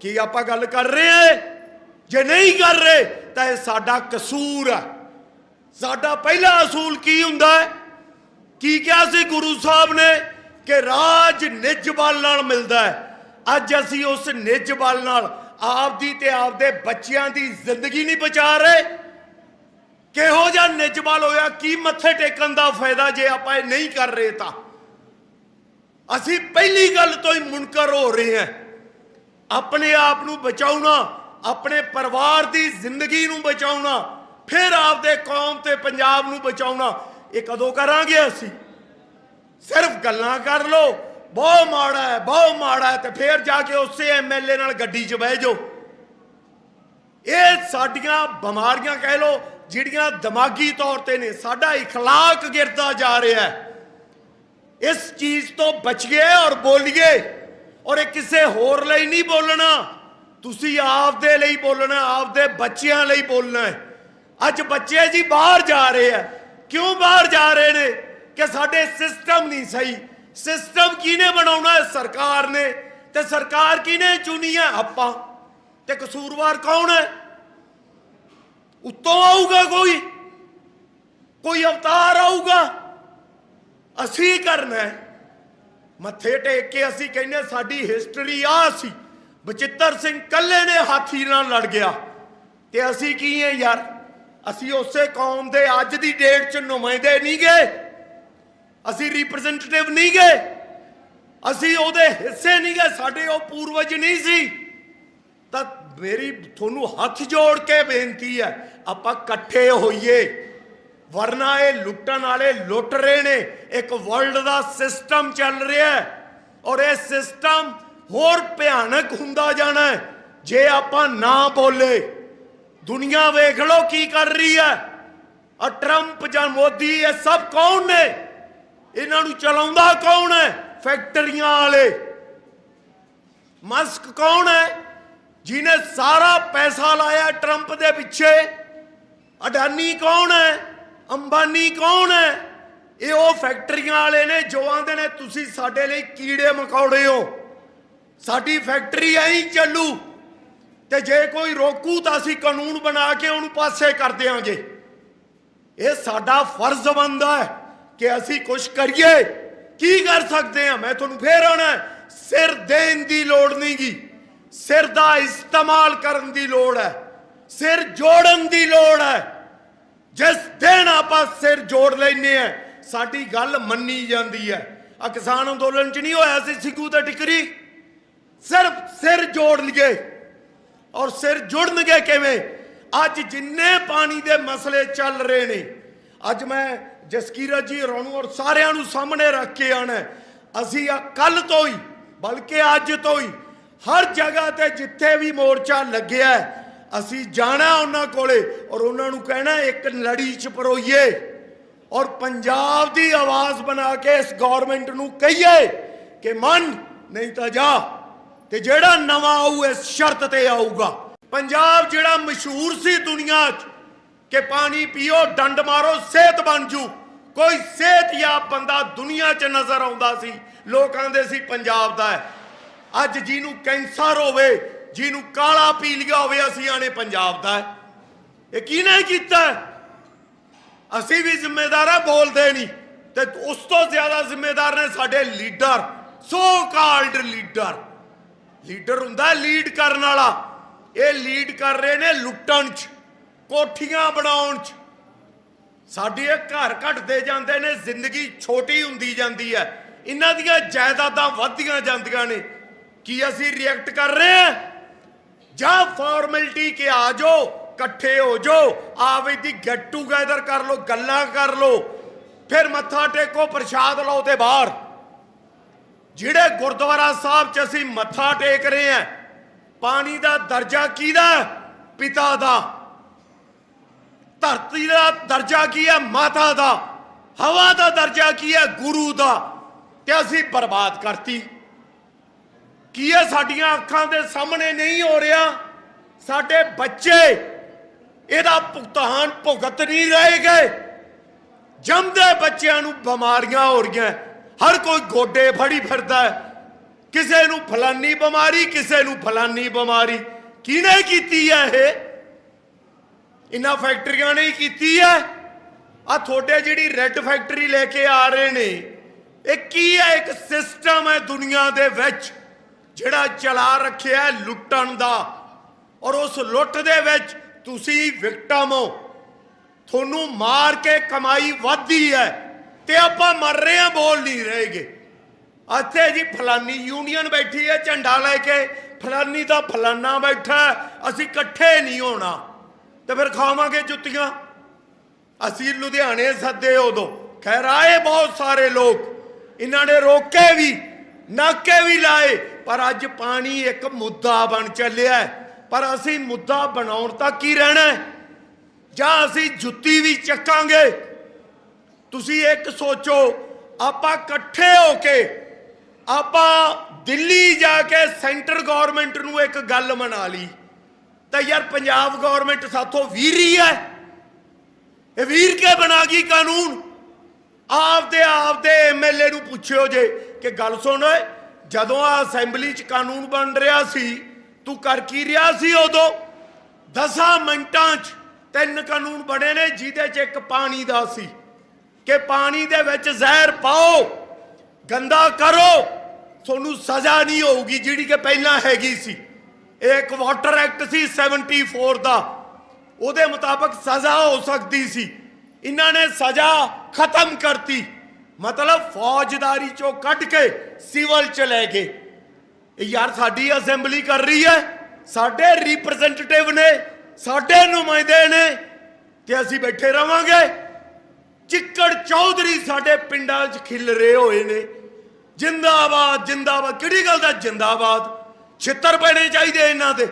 ਕੀ ਆਪਾਂ ਗੱਲ ਕਰ ਰਹੇ ਹਾਂ? ਜੇ ਨਹੀਂ ਕਰ ਰਹੇ, ਤਾਂ ਇਹ ਸਾਡਾ ਕਸੂਰ ਹੈ ਸਾਡਾ ਪਹਿਲਾ ਅਸੂਲ ਕੀ ਹੁੰਦਾ ਹੈ? ਕੀ ਕਿਹਾ ਸੀ ਗੁਰੂ ਸਾਹਿਬ ਨੇ ਕਿ ਰਾਜ ਨਿਜ ਬਲ ਨਾਲ ਮਿਲਦਾ ਹੈ? ਅੱਜ ਅਸੀਂ ਉਸ ਨਿਜ ਬਲ ਨਾਲ ਆਪਦੀ ਤੇ ਆਪਦੇ ਬੱਚਿਆਂ ਦੀ ਜ਼ਿੰਦਗੀ ਨਹੀਂ ਬਚਾ ਰਹੇ। ਕਿਹੋ ਜਿਹਾ ਨਿਜ ਬਲ ਹੋਇਆ? ਕੀ ਮੱਥੇ ਟੇਕਣ ਦਾ ਫਾਇਦਾ ਜੇ ਆਪਾਂ ਇਹ ਨਹੀਂ ਕਰ ਰਹੇ ਤਾਂ? ਅਸੀਂ ਪਹਿਲੀ ਗੱਲ ਤੋਂ ਹੀ ਮੁਨਕਰ ਹੋ ਰਹੇ ਹਾਂ ਆਪਣੇ ਆਪ ਨੂੰ ਬਚਾਉਣਾ ਆਪਣੇ ਪਰਿਵਾਰ ਦੀ ਜ਼ਿੰਦਗੀ ਨੂੰ ਬਚਾਉਣਾ ਫਿਰ ਆਪਦੇ ਕੌਮ ਤੇ ਪੰਜਾਬ ਨੂੰ ਬਚਾਉਣਾ ਇਹ ਕਦੋਂ ਕਰਾਂਗੇ ਅਸੀਂ ਸਿਰਫ ਗੱਲਾਂ ਕਰ ਲੋ ਬਹੁਤ ਮਾੜਾ ਹੈ ਬਹੁਤ ਮਾੜਾ ਹੈ ਤੇ ਫਿਰ ਜਾ ਕੇ ਉਸੇ ਐਮਐਲਏ ਨਾਲ ਗੱਡੀ 'ਚ ਬਹਿ ਜਾਓ ਇਹ ਸਾਡੀਆਂ ਬਿਮਾਰੀਆਂ ਕਹਿ ਲੋ ਜਿਹੜੀਆਂ ਦਿਮਾਗੀ ਤੌਰ ਤੇ ਨੇ ਸਾਡਾ اخلاق ਗਿਰਦਾ ਜਾ ਰਿਹਾ ਹੈ ਇਸ ਚੀਜ਼ ਤੋਂ ਬਚੀਏ ਔਰ ਬੋਲੀਏ। ਔਰ ਇਹ ਕਿਸੇ ਹੋਰ ਲਈ ਨਹੀਂ ਬੋਲਣਾ। ਤੁਸੀਂ ਆਪਦੇ ਲਈ ਬੋਲਣਾ, ਆਪਦੇ ਬੱਚਿਆਂ ਲਈ ਬੋਲਣਾ ਹੈ। ਅੱਜ ਬੱਚੇ ਜੀ ਬਾਹਰ ਜਾ ਰਹੇ ਆ। ਕਿਉਂ ਬਾਹਰ ਜਾ ਰਹੇ ਨੇ? ਕਿ ਸਾਡੇ ਸਿਸਟਮ ਨਹੀਂ ਸਹੀ। ਸਿਸਟਮ ਕਿਹਨੇ ਬਣਾਉਣਾ ਹੈ? ਸਰਕਾਰ ਨੇ। ਤੇ ਸਰਕਾਰ ਕਿਹਨੇ ਚੁਣੀ ਹੈ? ਆਪਾਂ। ਤੇ ਕਸੂਰਵਾਰ ਕੌਣ ਹੈ? ਉੱਤੋਂ ਆਊਗਾ ਕੋਈ। ਕੋਈ ਅਵਤਾਰ ਆਊਗਾ। ਅਸੀਂ ਕਰਨਾ ਮੱਥੇ ਟੇਕ ਕੇ ਅਸੀਂ ਕਹਿੰਦੇ ਸਾਡੀ ਹਿਸਟਰੀ ਆ ਸੀ। ਬਚਿੱਤਰ ਸਿੰਘ ਕੱਲੇ ਨੇ ਹਾਥੀ ਨਾਲ ਲੜ ਗਿਆ। ਤੇ ਅਸੀਂ ਕੀ ਹੈ ਯਾਰ? ਅਸੀਂ ਉਸੇ ਕੌਮ ਦੇ ਅੱਜ ਦੀ ਡੇਟ 'ਚ ਨੁਮਾਇੰਦੇ ਨਹੀਂ ਗਏ। ਅਸੀਂ ਰਿਪਰੈਜ਼ੈਂਟੇਟਿਵ ਨਹੀਂ ਗਏ। ਅਸੀਂ ਉਹਦੇ ਹਿੱਸੇ ਨਹੀਂ ਗਏ, ਸਾਡੇ ਉਹ ਪੂਰਵਜ ਨਹੀਂ ਸੀ। ਤਾਂ ਮੇਰੀ, ਤੁਹਾਨੂੰ ਹੱਥ ਜੋੜ ਕੇ ਬੇਨਤੀ ਹੈ, ਆਪਾਂ ਇਕੱਠੇ ਹੋਈਏ। ਵਰਨਾ ਇਹ ਲੁੱਟਣ ਵਾਲੇ ਲੁੱਟ ਰਹੇ ਨੇ। ਇੱਕ ਵਰਲਡ ਦਾ ਸਿਸਟਮ ਚੱਲ ਰਿਹਾ ਹੈ ਔਰ ਇਹ ਸਿਸਟਮ ਹੋਰ ਭਿਆਨਕ ਹੁੰਦਾ ਜਾਣਾ ਹੈ। ਜੇ ਆਪਾਂ ਨਾ ਬੋਲੇ, ਦੁਨੀਆ ਵੇਖ ਲਓ ਕੀ ਕਰ ਰਹੀ ਹੈ। ਆ ਟਰੰਪ ਜਾਂ ਮੋਦੀ, ਇਹ ਸਭ ਕੌਣ ਨੇ? ਇਹਨਾਂ ਨੂੰ ਚਲਾਉਂਦਾ ਕੌਣ ਹੈ? ਫੈਕਟਰੀਆਂ ਵਾਲੇ। ਮਸਕ ਕੌਣ ਹੈ? ਜਿਨੇ ਸਾਰਾ ਪੈਸਾ ਲਾਇਆ ਟਰੰਪ ਦੇ ਪਿੱਛੇ। ਅਡਾਨੀ ਕੌਣ ਹੈ? ਅੰਬਾਨੀ ਕੌਣ ਹੈ? ਇਹ ਉਹ ਫੈਕਟਰੀਆਂ ਵਾਲੇ ਨੇ ਜੋ ਆਂਦੇ ਨੇ, ਤੁਸੀਂ ਸਾਡੇ ਲਈ ਕੀੜੇ ਮਕੌੜੇ ਹੋ। ਸਾਡੀ ਫੈਕਟਰੀ ਐਂ ਚੱਲੂ। ਤੇ ਜੇ ਕੋਈ ਰੋਕੂ ਤਾਂ ਅਸੀਂ ਕਾਨੂੰਨ ਬਣਾ ਕੇ ਉਹਨੂੰ ਪਾਸੇ ਕਰ ਦਿਆਂਗੇ। ਇਹ ਸਾਡਾ ਫਰਜ਼ ਬਣਦਾ ਹੈ ਕਿ ਅਸੀਂ ਕੁਝ ਕਰੀਏ। ਕੀ ਕਰ ਸਕਦੇ ਹਾਂ? ਮੈਂ ਤੁਹਾਨੂੰ ਫੇਰ ਆਉਣਾ ਸਿਰ ਦੇਣ ਦੀ ਲੋੜ ਨਹੀਂਗੀ ਸਿਰ ਦਾ ਇਸਤੇਮਾਲ ਕਰਨ ਦੀ ਲੋੜ ਹੈ। ਸਿਰ ਜੋੜਨ ਦੀ ਲੋੜ ਹੈ। ਜਿਸ ਦਿਨ ਆਪਾਂ ਸਿਰ ਜੋੜ ਲੈਨੇ ਆ ਸਾਡੀ ਗੱਲ ਮੰਨੀ ਜਾਂਦੀ ਹੈ। ਆ ਕਿਸਾਨ ਅੰਦੋਲਨ ਚ ਨਹੀਂ ਹੋਇਆ ਸੀ ਸਿੱਖੂ ਤੇ ਟਿਕਰੀ। ਸਿਰਫ ਸਿਰ ਜੋੜ ਲਈਏ ਔਰ ਸਿਰ ਜੁੜਨਗੇ ਕਿਵੇਂ? ਅੱਜ ਜਿੰਨੇ ਪਾਣੀ ਦੇ ਮਸਲੇ ਚੱਲ ਰਹੇ ਨੇ, ਅੱਜ ਮੈਂ ਜਸਕੀਰਤ ਜੀ, ਰੋਣੂ ਔਰ ਸਾਰਿਆਂ ਨੂੰ ਸਾਹਮਣੇ ਰੱਖ ਕੇ ਆਣਾ ਅਸੀਂ ਆ ਕੱਲ ਤੋਂ ਹੀ, ਬਲਕਿ ਅੱਜ ਤੋਂ ਹੀ, ਹਰ ਜਗ੍ਹਾ ਤੇ ਜਿੱਥੇ ਵੀ ਮੋਰਚਾ ਲੱਗਿਆ ਅਸੀਂ ਜਾਣਾ ਉਹਨਾਂ ਕੋਲੇ ਔਰ ਉਹਨਾਂ ਨੂੰ ਕਹਿਣਾ ਇੱਕ ਲੜੀ ਚ ਪਰੋਈਏ ਔਰ ਪੰਜਾਬ ਦੀ ਆਵਾਜ਼ ਬਣਾ ਕੇ ਇਸ ਗਵਰਨਮੈਂਟ ਨੂੰ ਕਹੀਏ ਕਿ ਮੰਨ, ਨਹੀਂ ਤਾਂ ਜਾ। ਤੇ ਜਿਹੜਾ ਨਵਾਂ ਆਊ, ਇਸ ਸ਼ਰਤ ਤੇ ਆਊਗਾ। ਪੰਜਾਬ ਜਿਹੜਾ ਮਸ਼ਹੂਰ ਸੀ ਦੁਨੀਆ 'ਚ ਕਿ ਪਾਣੀ ਪੀਓ, ਡੰਡ ਮਾਰੋ, ਸਿਹਤ ਬਣ ਜੂ। ਕੋਈ ਸਿਹਤਯਾਬ ਬੰਦਾ ਦੁਨੀਆ 'ਚ ਨਜ਼ਰ ਆਉਂਦਾ ਸੀ। ਲੋਕ ਆਂਦੇ ਸੀ, ਪੰਜਾਬ ਦਾ ਹੈ। ਅੱਜ ਜਿਹਨੂੰ ਕੈਂਸਰ ਹੋਵੇ ਜਿਹਨੂੰ ਕਾਲਾ ਪੀ ਲਿਆ ਹੋਵੇ, ਅਸੀਂ ਆਣੇ ਪੰਜਾਬ ਦਾ। ਹੈ ਇਹ ਕਿਹਨੇ ਕੀਤਾ? ਅਸੀਂ ਵੀ ਜ਼ਿੰਮੇਦਾਰ ਆ ਬੋਲਦੇ ਨਹੀਂ। ਤੇ ਉਸ ਤੋਂ ਜ਼ਿਆਦਾ ਜ਼ਿੰਮੇਦਾਰ ਨੇ ਸਾਡੇ leader so called leader. Leader ਹੁੰਦਾ ਲੀਡ ਕਰਨ ਵਾਲਾ। ਇਹ ਲੀਡ ਕਰ ਰਹੇ ਨੇ ਲੁੱਟਣ ਚ, ਕੋਠੀਆਂ ਬਣਾਉਣ ਚ। ਸਾਡੇ ਇਹ ਘਰ ਘਟਦੇ ਜਾਂਦੇ ਨੇ, ਜ਼ਿੰਦਗੀ ਛੋਟੀ ਹੁੰਦੀ ਜਾਂਦੀ ਹੈ। ਇਹਨਾਂ ਦੀਆਂ ਜਾਇਦਾਦਾਂ ਵੱਧਦੀਆਂ ਜਾਂਦੀਆਂ ਨੇ। ਕੀ ਅਸੀਂ ਰਿਐਕਟ ਕਰ ਰਹੇ ਹਾਂ? ਜਾਂ ਫਾਰਮੈਲਿਟੀ ਕੇ ਆ ਜਾਓ, ਇਕੱਠੇ ਹੋ ਜਾਓ ਆਵੇ ਦੀ ਗੈਟ ਟੂਗੇਦਰ ਕਰ ਲਓ, ਗੱਲਾਂ ਕਰ ਲਓ, ਫਿਰ ਮੱਥਾ ਟੇਕੋ, ਪ੍ਰਸ਼ਾਦ ਲਓ ਤੇ ਬਾਹਰ। ਜਿਹੜੇ ਗੁਰਦੁਆਰਾ ਸਾਹਿਬ 'ਚ ਅਸੀਂ ਮੱਥਾ ਟੇਕ ਰਹੇ ਹਾਂ, ਪਾਣੀ ਦਾ ਦਰਜਾ ਕਿਹਦਾ? ਹੈ? ਪਿਤਾ ਦਾ। ਧਰਤੀ ਦਾ ਦਰਜਾ ਕੀ ਹੈ? ਮਾਤਾ ਦਾ। ਹਵਾ ਦਾ ਦਰਜਾ ਕੀ ਹੈ? ਗੁਰੂ ਦਾ। ਤੇ ਅਸੀਂ ਬਰਬਾਦ ਕਰਤੀ। ਕੀ ਇਹ ਸਾਡੀਆਂ ਅੱਖਾਂ ਦੇ ਸਾਹਮਣੇ ਨਹੀਂ ਹੋ ਰਿਹਾ? ਸਾਡੇ ਬੱਚੇ, ਇਹਦਾ ਭੁਗਤਾਨ ਭੁਗਤ ਨਹੀਂ ਰਹੇ ਗਏ। ਜੰਮਦੇ ਬੱਚਿਆਂ ਨੂੰ ਬਿਮਾਰੀਆਂ ਹੋ ਰਹੀਆਂ। ਹਰ ਕੋਈ ਗੋਡੇ ਫੜੀ ਫਿਰਦਾ ਹੈ। ਕਿਸੇ ਨੂੰ ਫਲਾਨੀ ਬਿਮਾਰੀ, ਕਿਸੇ ਨੂੰ ਫਲਾਨੀ ਬਿਮਾਰੀ। ਕਿਹਨੇ ਕੀਤੀ ਹੈ ਇਹ? ਇਨ੍ਹਾਂ ਫੈਕਟਰੀਆਂ ਨੇ ਕੀਤੀ ਹੈ। ਆ ਤੁਹਾਡੇ ਜਿਹੜੀ ਰੈੱਡ ਫੈਕਟਰੀ ਲੈ ਕੇ ਆ ਰਹੇ ਨੇ, ਇਹ ਕੀ ਹੈ ਇੱਕ ਸਿਸਟਮ ਹੈ ਦੁਨੀਆ ਦੇ ਵਿੱਚ? ਜਿਹੜਾ ਚਲਾ ਰੱਖਿਆ ਲੁੱਟਣ ਦਾ, ਔਰ ਉਸ ਲੁੱਟ ਦੇ ਵਿੱਚ ਤੁਸੀਂ ਵਿਕਟਮ ਹੋ। ਤੁਹਾਨੂੰ ਮਾਰ ਕੇ ਕਮਾਈ ਵੱਧਦੀ ਹੈ ਤੇ ਆਪਾਂ ਮਰ ਰਹੇ ਹਾਂ, ਬੋਲ ਨਹੀਂ ਰਹੇਗੇ। ਇੱਥੇ ਜੀ ਫਲਾਨੀ ਯੂਨੀਅਨ ਬੈਠੀ ਹੈ, ਝੰਡਾ ਲੈ ਕੇ ਫਲਾਨੀ ਦਾ ਫਲਾਨਾ ਬੈਠਾ ਅਸੀਂ ਇਕੱਠੇ ਨਹੀਂ ਹੋਣਾ। ਤੇ ਫਿਰ ਖਾਵਾਂਗੇ ਜੁੱਤੀਆਂ। ਅਸੀਂ ਲੁਧਿਆਣੇ ਸੱਦੇ ਉਦੋਂ। ਖੈਰ, ਆਏ ਬਹੁਤ ਸਾਰੇ ਲੋਕ। ਇਹਨਾਂ ਨੇ ਰੋਕੇ ਵੀ, ਨਾਕੇ ਵੀ ਲਾਏ। ਪਰ ਅੱਜ ਪਾਣੀ ਇੱਕ ਮੁੱਦਾ ਬਣ ਚੱਲਿਆ ਪਰ ਅਸੀਂ ਮੁੱਦਾ ਬਣਾਉਣ ਤੱਕ ਕੀ ਰਹਿਣਾ ਜਾਂ ਅਸੀਂ ਜੁੱਤੀ ਵੀ ਚੱਕਾਂਗੇ? ਤੁਸੀਂ ਇੱਕ ਸੋਚੋ, ਆਪਾਂ ਇਕੱਠੇ ਹੋ ਕੇ, ਆਪਾਂ ਦਿੱਲੀ ਜਾ ਕੇ ਸੈਂਟਰ ਗਵਰਨਮੈਂਟ ਨੂੰ ਇੱਕ ਗੱਲ ਮਨਾ ਲਈ। ਤਾਂ ਯਾਰ ਪੰਜਾਬ ਗਵਰਨਮੈਂਟ ਸਾਥੋਂ ਹੀ ਹੈ। ਇਹ ਵੀਰ ਕੇ ਬਣਾ ਗਈ ਕਾਨੂੰਨ? ਆਪਦੇ ਆਪਦੇ ਐਮਐਲਏ ਨੂੰ ਪੁੱਛਿਓ ਜੇ, ਕਿ ਗੱਲ ਸੁਣ ਓਏ ਜਦੋਂ ਆ ਅਸੈਂਬਲੀ 'ਚ ਕਾਨੂੰਨ ਬਣ ਰਿਹਾ ਸੀ, ਤੂੰ ਕਰ ਕੀ ਰਿਹਾ ਸੀ ਉਦੋਂ? 10 ਮਿੰਟਾਂ 'ਚ ਤਿੰਨ ਕਾਨੂੰਨ ਬਣੇ ਨੇ, ਜਿਹਦੇ 'ਚ ਇੱਕ ਪਾਣੀ ਦਾ ਸੀ। ਕਿ ਪਾਣੀ ਦੇ ਵਿੱਚ ਜ਼ਹਿਰ ਪਾਓ, ਗੰਦਾ ਕਰੋ, ਤੁਹਾਨੂੰ ਸਜ਼ਾ ਨਹੀਂ ਹੋਊਗੀ ਜਿਹੜੀ ਕਿ ਪਹਿਲਾਂ ਹੈਗੀ ਸੀ। ਇਹ ਇੱਕ ਵਾਟਰ ਐਕਟ ਸੀ 74 ਦਾ। ਉਹਦੇ ਮੁਤਾਬਕ ਸਜ਼ਾ ਹੋ ਸਕਦੀ ਸੀ। ਇਹਨਾਂ ਨੇ ਸਜ਼ਾ ਖਤਮ ਕਰਤੀ। ਮਤਲਬ ਫੌਜਦਾਰੀ ਚੋਂ ਕੱਢ ਕੇ ਸਿਵਲ ਚ ਲੈ ਗਏ। ਯਾਰ ਸਾਡੀ ਅਸੈਂਬਲੀ ਕਰ ਰਹੀ ਹੈ। ਸਾਡੇ ਰਿਪਰੈਜ਼ੈਂਟੇਟਿਵ ਨੇ, ਸਾਡੇ ਨੁਮਾਇੰਦੇ ਨੇ ਤੇ ਅਸੀਂ ਬੈਠੇ ਰਵਾਂਗੇ। ਚਿੱਕੜ ਚੌਧਰੀ ਸਾਡੇ ਪਿੰਡਾਂ 'ਚ ਖਿਲ ਰਹੇ ਹੋਏ ਨੇ। ਜਿੰਦਾਬਾਦ ਜਿੰਦਾਬਾਦ। ਕਿਹੜੀ ਗੱਲ ਦਾ ਜਿੰਦਾਬਾਦ? ਛਿੱਤਰ ਪੈਣੇ ਚਾਹੀਦੇ ਇਹਨਾਂ ਦੇ।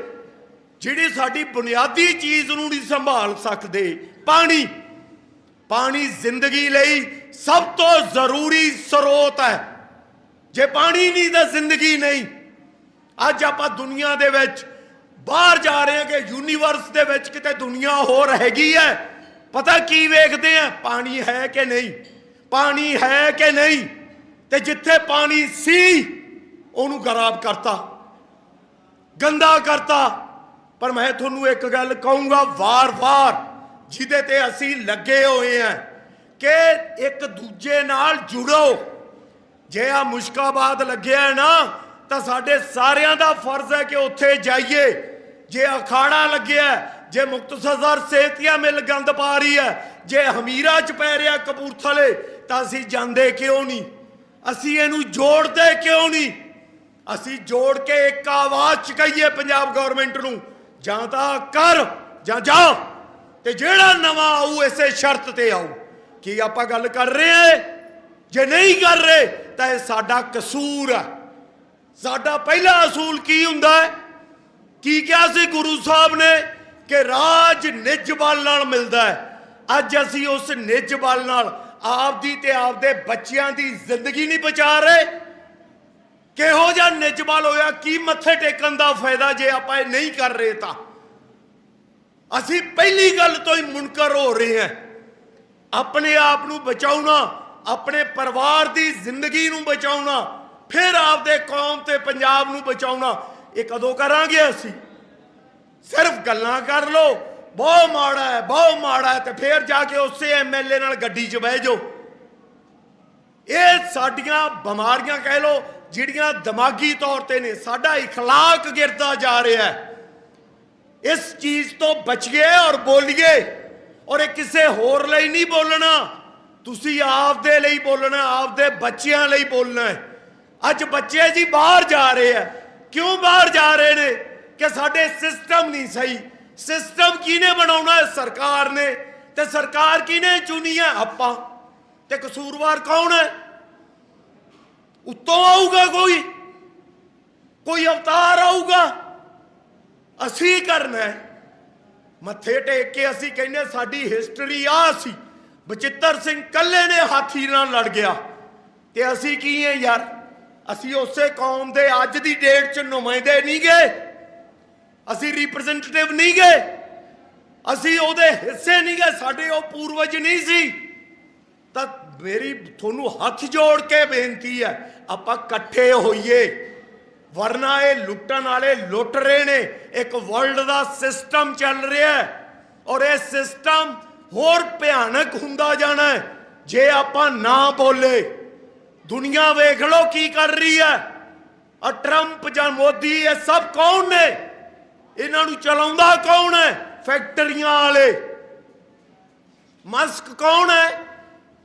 ਜਿਹੜੀ ਸਾਡੀ ਬੁਨਿਆਦੀ ਚੀਜ਼ ਨੂੰ ਨਹੀਂ ਸੰਭਾਲ ਸਕਦੇ। ਪਾਣੀ। ਪਾਣੀ ਜ਼ਿੰਦਗੀ ਲਈ ਸਭ ਤੋਂ ਜ਼ਰੂਰੀ ਸਰੋਤ ਹੈ। ਜੇ ਪਾਣੀ ਨਹੀਂ ਤਾਂ ਜ਼ਿੰਦਗੀ ਨਹੀਂ। ਅੱਜ ਆਪਾਂ ਦੁਨੀਆ ਦੇ ਵਿੱਚ ਬਾਹਰ ਜਾ ਰਹੇ ਹਾਂ ਕਿ ਯੂਨੀਵਰਸ ਦੇ ਵਿੱਚ ਕਿਤੇ ਦੁਨੀਆ ਹੋਰ ਹੈਗੀ ਹੈ। ਪਤਾ ਕੀ ਵੇਖਦੇ ਆ ਪਾਣੀ ਹੈ ਕਿ ਨਹੀਂ? ਪਾਣੀ ਹੈ ਕਿ ਨਹੀਂ? ਤੇ ਜਿੱਥੇ ਪਾਣੀ ਸੀ, ਉਹਨੂੰ ਖਰਾਬ ਕਰਤਾ। ਗੰਦਾ ਕਰਤਾ। ਪਰ ਮੈਂ ਤੁਹਾਨੂੰ ਇੱਕ ਗੱਲ ਕਹੂੰਗਾ, ਵਾਰ-ਵਾਰ ਜਿਹਦੇ ਤੇ ਅਸੀਂ ਲੱਗੇ ਹੋਏ ਆ ਕਿ ਇੱਕ ਦੂਜੇ ਨਾਲ ਜੁੜੋ। ਜੇ ਆ ਮੁਸ਼ਕਾਬਾਦ ਲੱਗਿਆ ਨਾ, ਤਾਂ ਸਾਡੇ ਸਾਰਿਆਂ ਦਾ ਫਰਜ਼ ਹੈ ਕਿ ਉੱਥੇ ਜਾਈਏ। ਜੇ ਅਖਾੜਾ ਲੱਗਿਆ ਜੇ ਮੁਕਤਸਰ ਸੇਤੀਆ ਮਿਲ ਗੰਦ ਪਾ ਰਹੀ ਹੈ, ਜੇ ਹਮੀਰਾ ਚ ਪੈ ਰਿਹਾ ਕਪੂਰਥਲੇ, ਤਾਂ ਅਸੀਂ ਜਾਂਦੇ ਕਿਉਂ ਨਹੀਂ? ਅਸੀਂ ਇਹਨੂੰ ਜੋੜਦੇ ਕਿਉਂ ਨਹੀਂ? ਅਸੀਂ ਜੋੜ ਕੇ ਇੱਕ ਆਵਾਜ਼ ਚ ਕਹੀਏ ਪੰਜਾਬ ਗਵਰਨਮੈਂਟ ਨੂੰ, ਜਾਂ ਤਾਂ ਕਰ, ਜਾਂ ਜਾ। ਤੇ ਜਿਹੜਾ ਨਵਾਂ ਆਊ, ਇਸੇ ਸ਼ਰਤ ਤੇ ਆਊ। ਕੀ ਆਪਾਂ ਗੱਲ ਕਰ ਰਹੇ ਹਾਂ? ਜੇ ਨਹੀਂ ਕਰ ਰਹੇ, ਤਾਂ ਇਹ ਸਾਡਾ ਕਸੂਰ ਹੈ ਸਾਡਾ ਪਹਿਲਾ ਅਸੂਲ ਕੀ ਹੁੰਦਾ ਹੈ? ਕੀ ਕਿਹਾ ਸੀ ਗੁਰੂ ਸਾਹਿਬ ਨੇ ਕਿ ਰਾਜ ਨਿੱਜ ਬਲ ਨਾਲ ਮਿਲਦਾ ਹੈ? ਅੱਜ ਅਸੀਂ ਉਸ ਨਿੱਜ ਬਲ ਨਾਲ ਆਪਦੀ ਤੇ ਆਪਦੇ ਬੱਚਿਆਂ ਦੀ ਜ਼ਿੰਦਗੀ ਨਹੀਂ ਬਚਾ ਰਹੇ। ਕਿਹੋ ਜਿਹਾ ਨਿੱਜ ਬਲ ਹੋਇਆ? ਕੀ ਮੱਥੇ ਟੇਕਣ ਦਾ ਫਾਇਦਾ ਜੇ ਆਪਾਂ ਇਹ ਨਹੀਂ ਕਰ ਰਹੇ ਤਾਂ? ਅਸੀਂ ਪਹਿਲੀ ਗੱਲ ਤੋਂ ਹੀ ਮੁਨਕਰ ਹੋ ਰਹੇ ਹਾਂ। ਆਪਣੇ ਆਪ ਨੂੰ ਬਚਾਉਣਾ ਆਪਣੇ ਪਰਿਵਾਰ ਦੀ ਜ਼ਿੰਦਗੀ ਨੂੰ ਬਚਾਉਣਾ ਫਿਰ ਆਪਦੇ ਕੌਮ ਤੇ ਪੰਜਾਬ ਨੂੰ ਬਚਾਉਣਾ ਇਹ ਕਦੋਂ ਕਰਾਂਗੇ ਅਸੀਂ ਸਿਰਫ ਗੱਲਾਂ ਕਰ ਲੋ ਬਹੁਤ ਮਾੜਾ ਹੈ ਬਹੁਤ ਮਾੜਾ ਹੈ ਤੇ ਫਿਰ ਜਾ ਕੇ ਉਸੇ ਐਮਐਲਏ ਨਾਲ ਗੱਡੀ 'ਚ ਬਹਿ ਜਾਓ ਇਹ ਸਾਡੀਆਂ ਬਿਮਾਰੀਆਂ ਕਹਿ ਲੋ ਜਿਹੜੀਆਂ ਦਿਮਾਗੀ ਤੌਰ ਤੇ ਨੇ ਸਾਡਾ اخلاق ਗਿਰਦਾ ਜਾ ਰਿਹਾ ਹੈ ਇਸ ਚੀਜ਼ ਤੋਂ ਬਚੀਏ ਔਰ ਬੋਲੀਏ ਔਰ ਇਹ ਕਿਸੇ ਹੋਰ ਲਈ ਨਹੀਂ ਬੋਲਣਾ। ਤੁਸੀਂ ਆਪਦੇ ਲਈ ਬੋਲਣਾ, ਆਪਦੇ ਬੱਚਿਆਂ ਲਈ ਬੋਲਣਾ ਹੈ। ਅੱਜ ਬੱਚੇ ਜੀ ਬਾਹਰ ਜਾ ਰਹੇ ਆ। ਕਿਉਂ ਬਾਹਰ ਜਾ ਰਹੇ ਨੇ? ਕਿ ਸਾਡੇ ਸਿਸਟਮ ਨਹੀਂ ਸਹੀ। ਸਿਸਟਮ ਕਿਹਨੇ ਬਣਾਉਣਾ ਹੈ? ਸਰਕਾਰ ਨੇ। ਤੇ ਸਰਕਾਰ ਕਿਹਨੇ ਚੁਣੀ ਹੈ ਆਪਾਂ? ਤੇ ਕਸੂਰਵਾਰ ਕੌਣ ਹੈ? ਉੱਤੋਂ ਆਊਗਾ ਕੋਈ? ਕੋਈ ਅਵਤਾਰ ਆਊਗਾ? ਅਸੀਂ ਕਰਨਾ ਹੈ। ਮੱਥੇ ਟੇਕ ਕੇ ਅਸੀਂ ਕਹਿੰਦੇ ਸਾਡੀ ਹਿਸਟਰੀ ਆ ਸੀ। ਬਚਿੱਤਰ ਸਿੰਘ ਕੱਲੇ ਨੇ ਹਾਥੀ ਨਾਲ ਲੜ ਗਿਆ। ਤੇ ਅਸੀਂ ਕੀ ਹੈ ਯਾਰ? ਅਸੀਂ ਉਸੇ ਕੌਮ ਦੇ ਅੱਜ ਦੀ ਡੇਟ 'ਚ ਨੁਮਾਇੰਦੇ ਨਹੀਂ ਗਏ। ਅਸੀਂ ਰਿਪਰੈਜ਼ੈਂਟੇਟਿਵ ਨਹੀਂ ਗਏ। ਅਸੀਂ ਉਹਦੇ ਹਿੱਸੇ ਨਹੀਂ ਗਏ, ਸਾਡੇ ਉਹ ਪੂਰਵਜ ਨਹੀਂ ਸੀ। ਤਾਂ ਮੇਰੀ, ਤੁਹਾਨੂੰ ਹੱਥ ਜੋੜ ਕੇ ਬੇਨਤੀ ਹੈ, ਆਪਾਂ ਇਕੱਠੇ ਹੋਈਏ। ਵਰਨਾ ਇਹ ਲੁੱਟਣ ਵਾਲੇ ਲੁੱਟ ਰਹੇ ਨੇ। ਇੱਕ ਵਰਲਡ ਦਾ ਸਿਸਟਮ ਚੱਲ ਰਿਹਾ ਹੈ ਔਰ ਇਹ ਸਿਸਟਮ ਹੋਰ ਭਿਆਨਕ ਹੁੰਦਾ ਜਾਣਾ ਹੈ, ਜੇ ਆਪਾਂ ਨਾ ਬੋਲੇ। ਦੁਨੀਆ ਵੇਖ ਲੋ ਕੀ ਕਰ ਰਹੀ ਹੈ। ਆ ਟਰੰਪ ਜਾਂ ਮੋਦੀ, ਇਹ ਸਭ ਕੌਣ ਨੇ? ਇਹਨਾਂ ਨੂੰ ਚਲਾਉਂਦਾ ਕੌਣ ਹੈ? ਫੈਕਟਰੀਆਂ ਵਾਲੇ। ਮਸਕ ਕੌਣ ਹੈ?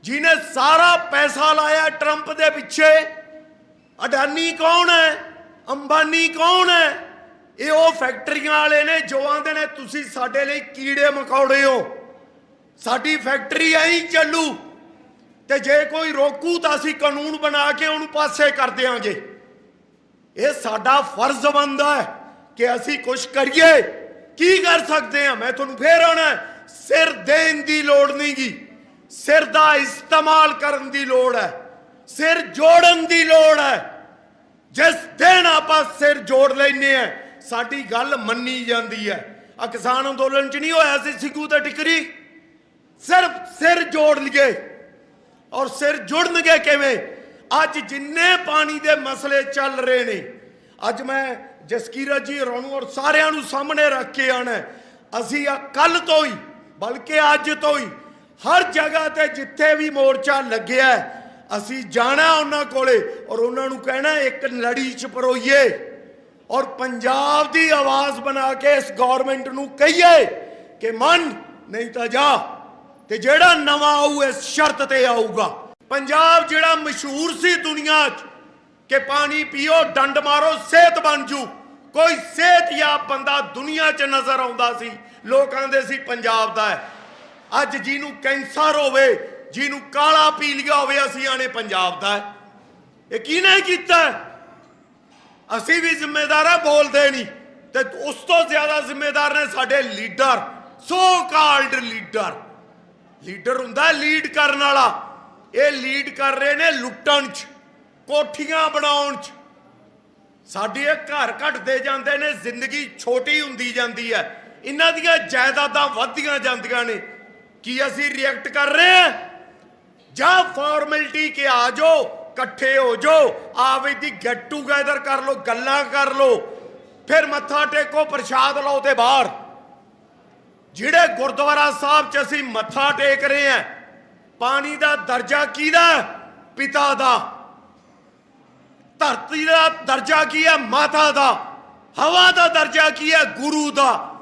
ਜਿਨੇ ਸਾਰਾ ਪੈਸਾ ਲਾਇਆ ਟਰੰਪ ਦੇ ਪਿੱਛੇ। ਅਡਾਨੀ ਕੌਣ ਹੈ? ਅੰਬਾਨੀ ਕੌਣ ਹੈ? ਇਹ ਉਹ ਫੈਕਟਰੀਆਂ ਵਾਲੇ ਨੇ ਜੋ ਆਂਦੇ ਨੇ, ਤੁਸੀਂ ਸਾਡੇ ਲਈ ਕੀੜੇ ਮਕੌੜੇ ਹੋ। ਸਾਡੀ ਫੈਕਟਰੀ ਐਂ ਚੱਲੂ। ਤੇ ਜੇ ਕੋਈ ਰੋਕੂ ਤਾਂ ਅਸੀਂ ਕਾਨੂੰਨ ਬਣਾ ਕੇ ਉਹਨੂੰ ਪਾਸੇ ਕਰ ਦਿਆਂਗੇ। ਇਹ ਸਾਡਾ ਫਰਜ਼ ਬਣਦਾ ਹੈ ਕਿ ਅਸੀਂ ਕੁਝ ਕਰੀਏ। ਕੀ ਕਰ ਸਕਦੇ ਹਾਂ? ਮੈਂ ਤੁਹਾਨੂੰ ਫੇਰ ਆਉਣਾ ਸਿਰ ਦੇਣ ਦੀ ਲੋੜ ਨਹੀਂਗੀ। ਸਿਰ ਦਾ ਇਸਤੇਮਾਲ ਕਰਨ ਦੀ ਲੋੜ ਹੈ। ਸਿਰ ਜੋੜਨ ਦੀ ਲੋੜ ਹੈ। ਜਿਸ ਦਿਨ ਆਪਾਂ ਸਿਰ ਜੋੜ ਲੈਨੇ ਆ ਸਾਡੀ ਗੱਲ ਮੰਨੀ ਜਾਂਦੀ ਹੈ। ਆ ਕਿਸਾਨ ਅੰਦੋਲਨ ਚ ਨਹੀਂ ਹੋਇਆ ਸੀ, ਸਿੱਖੂ ਤੇ ਟਿਕਰੀ। ਸਿਰਫ ਸਿਰ ਜੋੜ ਲਈਏ। ਔਰ ਸਿਰ ਜੁੜਨਗੇ ਕਿਵੇਂ? ਅੱਜ ਜਿੰਨੇ ਪਾਣੀ ਦੇ ਮਸਲੇ ਚੱਲ ਰਹੇ ਨੇ, ਅੱਜ ਮੈਂ ਜਸਕੀਰਤ ਜੀ, ਰੋਣੂ ਔਰ ਸਾਰਿਆਂ ਨੂੰ ਸਾਹਮਣੇ ਰੱਖ ਕੇ ਆਣਾ ਅਸੀਂ ਆ ਕੱਲ ਤੋਂ ਹੀ, ਬਲਕਿ ਅੱਜ ਤੋਂ ਹੀ, ਹਰ ਜਗ੍ਹਾ ਤੇ ਜਿੱਥੇ ਵੀ ਮੋਰਚਾ ਲੱਗਿਆ ਅਸੀਂ ਜਾਣਾ ਉਹਨਾਂ ਕੋਲੇ ਔਰ ਉਹਨਾਂ ਨੂੰ ਕਹਿਣਾ ਇੱਕ ਲੜੀ ਚ ਪਰੋਈਏ ਔਰ ਪੰਜਾਬ ਦੀ ਆਵਾਜ਼ ਬਣਾ ਕੇ ਇਸ ਗਵਰਨਮੈਂਟ ਨੂੰ ਕਹੀਏ ਕਿ ਮੰਨ, ਨਹੀਂ ਤਾਂ ਜਾ। ਤੇ ਜਿਹੜਾ ਨਵਾਂ ਆਊ ਇਸ ਸ਼ਰਤ ਤੇ ਆਊਗਾ। ਪੰਜਾਬ ਜਿਹੜਾ ਮਸ਼ਹੂਰ ਸੀ ਦੁਨੀਆ 'ਚ ਕਿ ਪਾਣੀ ਪੀਓ, ਡੰਡ ਮਾਰੋ, ਸਿਹਤ ਬਣ ਜੂ। ਕੋਈ ਸਿਹਤਯਾਬ ਬੰਦਾ ਦੁਨੀਆ 'ਚ ਨਜ਼ਰ ਆਉਂਦਾ ਸੀ। ਲੋਕਾਂ ਦੇ ਸੀ, ਪੰਜਾਬ ਦਾ ਹੈ। ਅੱਜ ਜਿਹਨੂੰ ਕੈਂਸਰ ਹੋਵੇ ਜਿਹਨੂੰ ਕਾਲਾ ਪੀ ਲਿਆ ਹੋਵੇ, ਅਸੀਂ ਆਣੇ ਪੰਜਾਬ ਦਾ। ਹੈ ਇਹ ਕਿਹਨੇ ਕੀਤਾ? ਅਸੀਂ ਵੀ ਜ਼ਿੰਮੇਦਾਰ ਆ ਬੋਲਦੇ ਨਹੀਂ। ਤੇ ਉਸ ਤੋਂ ਜ਼ਿਆਦਾ ਜ਼ਿੰਮੇਦਾਰ ਨੇ ਸਾਡੇ leader so called leader. Leader ਹੁੰਦਾ ਲੀਡ ਕਰਨ ਵਾਲਾ। ਇਹ ਲੀਡ ਕਰ ਰਹੇ ਨੇ ਲੁੱਟਣ ਚ, ਕੋਠੀਆਂ ਬਣਾਉਣ ਚ। ਸਾਡੇ ਇਹ ਘਰ ਘਟਦੇ ਜਾਂਦੇ ਨੇ, ਜ਼ਿੰਦਗੀ ਛੋਟੀ ਹੁੰਦੀ ਜਾਂਦੀ ਹੈ। ਇਹਨਾਂ ਦੀਆਂ ਜਾਇਦਾਦਾਂ ਵੱਧਦੀਆਂ ਜਾਂਦੀਆਂ ਨੇ। ਕੀ ਅਸੀਂ ਰਿਐਕਟ ਕਰ ਰਹੇ ਹਾਂ? ਜਾਂ ਫਾਰਮੈਲਿਟੀ ਕੇ ਆ ਜਾਓ, ਇਕੱਠੇ ਹੋ ਜਾਓ ਆਵੇ ਦੀ ਗੈਟ ਟੂਗੇਦਰ ਕਰ ਲਓ, ਗੱਲਾਂ ਕਰ ਲਓ, ਫਿਰ ਮੱਥਾ ਟੇਕੋ, ਪ੍ਰਸ਼ਾਦ ਲਓ ਤੇ ਬਾਹਰ। ਜਿਹੜੇ ਗੁਰਦੁਆਰਾ ਸਾਹਿਬ 'ਚ ਅਸੀਂ ਮੱਥਾ ਟੇਕ ਰਹੇ ਹਾਂ, ਪਾਣੀ ਦਾ ਦਰਜਾ ਕਿਹਦਾ? ਹੈ? ਪਿਤਾ ਦਾ। ਧਰਤੀ ਦਾ ਦਰਜਾ ਕੀ ਹੈ? ਮਾਤਾ ਦਾ। ਹਵਾ ਦਾ ਦਰਜਾ ਕੀ ਹੈ? ਗੁਰੂ ਦਾ।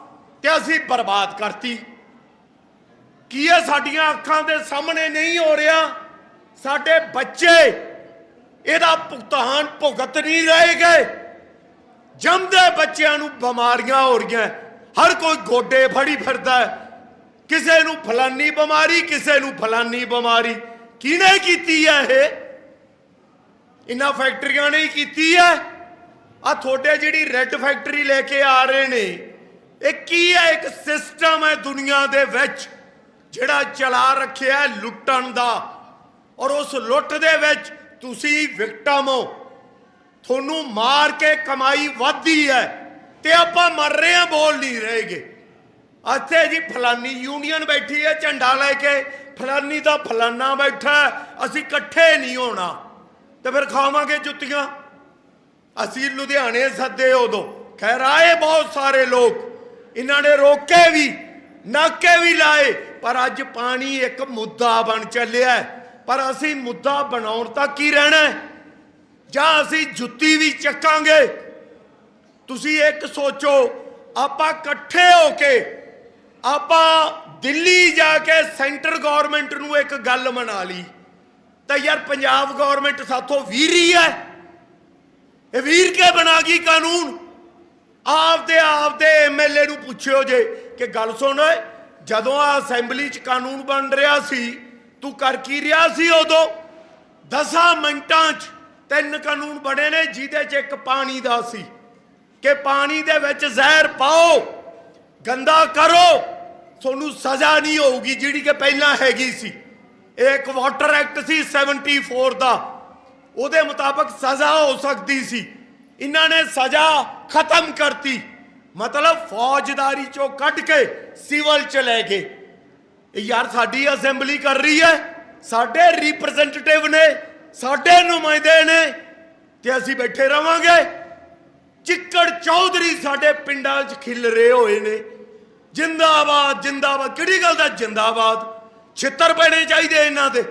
ਤੇ ਅਸੀਂ ਬਰਬਾਦ ਕਰਤੀ। ਕੀ ਇਹ ਸਾਡੀਆਂ ਅੱਖਾਂ ਦੇ ਸਾਹਮਣੇ ਨਹੀਂ ਹੋ ਰਿਹਾ? ਸਾਡੇ ਬੱਚੇ, ਇਹਦਾ ਭੁਗਤਾਨ ਭੁਗਤ ਨਹੀਂ ਰਹੇ ਗਏ। ਜੰਮਦੇ ਬੱਚਿਆਂ ਨੂੰ ਬਿਮਾਰੀਆਂ ਹੋ ਰਹੀਆਂ। ਹਰ ਕੋਈ ਗੋਡੇ ਫੜੀ ਫਿਰਦਾ ਹੈ। ਕਿਸੇ ਨੂੰ ਫਲਾਨੀ ਬਿਮਾਰੀ, ਕਿਸੇ ਨੂੰ ਫਲਾਨੀ ਬਿਮਾਰੀ। ਕਿਹਨੇ ਕੀਤੀ ਹੈ ਇਹ? ਇਹਨਾਂ ਫੈਕਟਰੀਆਂ ਨੇ ਕੀਤੀ ਹੈ ਆ ਤੁਹਾਡੇ ਜਿਹੜੀ ਰੈੱਡ ਫੈਕਟਰੀ ਲੈ ਕੇ ਆ ਰਹੇ ਨੇ, ਇਹ ਕੀ ਹੈ ਇੱਕ ਸਿਸਟਮ ਹੈ ਦੁਨੀਆ ਦੇ ਵਿੱਚ? ਜਿਹੜਾ ਚਲਾ ਰੱਖਿਆ ਲੁੱਟਣ ਦਾ, ਔਰ ਉਸ ਲੁੱਟ ਦੇ ਵਿੱਚ ਤੁਸੀਂ ਵਿਕਟਮ ਹੋ। ਤੁਹਾਨੂੰ ਮਾਰ ਕੇ ਕਮਾਈ ਵੱਧਦੀ ਹੈ ਤੇ ਆਪਾਂ ਮਰ ਰਹੇ ਹਾਂ, ਬੋਲ ਨਹੀਂ ਰਹੇਗੇ। ਇੱਥੇ ਜੀ ਫਲਾਨੀ ਯੂਨੀਅਨ ਬੈਠੀ ਹੈ, ਝੰਡਾ ਲੈ ਕੇ ਫਲਾਨੀ ਦਾ ਫਲਾਨਾ ਬੈਠਾ ਅਸੀਂ ਇਕੱਠੇ ਨਹੀਂ ਹੋਣਾ। ਤੇ ਫਿਰ ਖਾਵਾਂਗੇ ਜੁੱਤੀਆਂ। ਅਸੀਂ ਲੁਧਿਆਣੇ ਸੱਦੇ ਉਦੋਂ। ਖੈਰ, ਆਏ ਬਹੁਤ ਸਾਰੇ ਲੋਕ। ਇਹਨਾਂ ਨੇ ਰੋਕੇ ਵੀ। ਨਾਕੇ ਵੀ ਲਾਏ, ਪਰ ਅੱਜ ਪਾਣੀ ਇੱਕ ਮੁੱਦਾ ਬਣ ਚੱਲਿਆ। ਪਰ ਅਸੀਂ ਮੁੱਦਾ ਬਣਾਉਣ ਤੱਕ ਹੀ ਰਹਿਣਾ ਜਾਂ ਅਸੀਂ ਜੁੱਤੀ ਵੀ ਚੱਕਾਂਗੇ? ਤੁਸੀਂ ਇੱਕ ਸੋਚੋ, ਆਪਾਂ ਇਕੱਠੇ ਹੋ ਕੇ, ਆਪਾਂ ਦਿੱਲੀ ਜਾ ਕੇ ਸੈਂਟਰ ਗਵਰਨਮੈਂਟ ਨੂੰ ਇੱਕ ਗੱਲ ਮਨਾ ਲਈ। ਤਾਂ ਯਾਰ ਪੰਜਾਬ ਗਵਰਨਮੈਂਟ ਸਾਥੋਂ ਵੀਰ ਹੀ ਹੈ। ਇਹ ਵੀਰ ਕੇ ਬਣਾ ਗਈ ਕਾਨੂੰਨ? ਆਪਦੇ ਆਪਦੇ ਐਮਐਲਏ ਨੂੰ ਪੁੱਛਿਓ ਜੇ ਕਿ ਗੱਲ ਸੁਣ ਓਏ, ਜਦੋਂ ਆ ਅਸੈਂਬਲੀ 'ਚ ਕਾਨੂੰਨ ਬਣ ਰਿਹਾ ਸੀ, ਤੂੰ ਕਰ ਕੀ ਰਿਹਾ ਸੀ ਉਦੋਂ? 10 ਮਿੰਟਾਂ 'ਚ ਤਿੰਨ ਕਾਨੂੰਨ ਬਣੇ ਨੇ ਜਿਹਦੇ 'ਚ ਇੱਕ ਪਾਣੀ ਦਾ ਸੀ, ਕਿ ਪਾਣੀ ਦੇ ਵਿੱਚ ਜ਼ਹਿਰ ਪਾਓ, ਗੰਦਾ ਕਰੋ, ਤੁਹਾਨੂੰ ਸਜ਼ਾ ਨਹੀਂ ਹੋਊਗੀ ਜਿਹੜੀ ਕਿ ਪਹਿਲਾਂ ਹੈਗੀ ਸੀ। ਇਹ ਇੱਕ ਵਾਟਰ ਐਕਟ ਸੀ 74 ਦਾ। ਉਹਦੇ ਮੁਤਾਬਕ ਸਜ਼ਾ ਹੋ ਸਕਦੀ ਸੀ। ਇਹਨਾਂ ਨੇ ਸਜ਼ਾ ਖਤਮ ਕਰਤੀ ਮਤਲਬ ਫੌਜਦਾਰੀ ਚੋਂ ਕੱਢ ਕੇ ਸਿਵਲ ਚ ਲੈ ਗਏ ਯਾਰ ਸਾਡੀ ਅਸੈਂਬਲੀ ਕਰ ਰਹੀ ਹੈ ਸਾਡੇ ਰਿਪਰੈਜ਼ੈਂਟੇਟਿਵ ਨੇ ਸਾਡੇ ਨੁਮਾਇੰਦੇ ਨੇ ਤੇ ਅਸੀਂ ਬੈਠੇ ਰਵਾਂਗੇ ਚਿੱਕੜ ਚੌਧਰੀ ਸਾਡੇ ਪਿੰਡਾਂ 'ਚ ਖਿਲ ਰਹੇ ਹੋਏ ਨੇ ਜਿੰਦਾਬਾਦ ਜਿੰਦਾਬਾਦ ਕਿਹੜੀ ਗੱਲ ਦਾ ਜਿੰਦਾਬਾਦ ਛਿੱਤਰ ਪੈਣੇ ਚਾਹੀਦੇ ਇਹਨਾਂ ਦੇ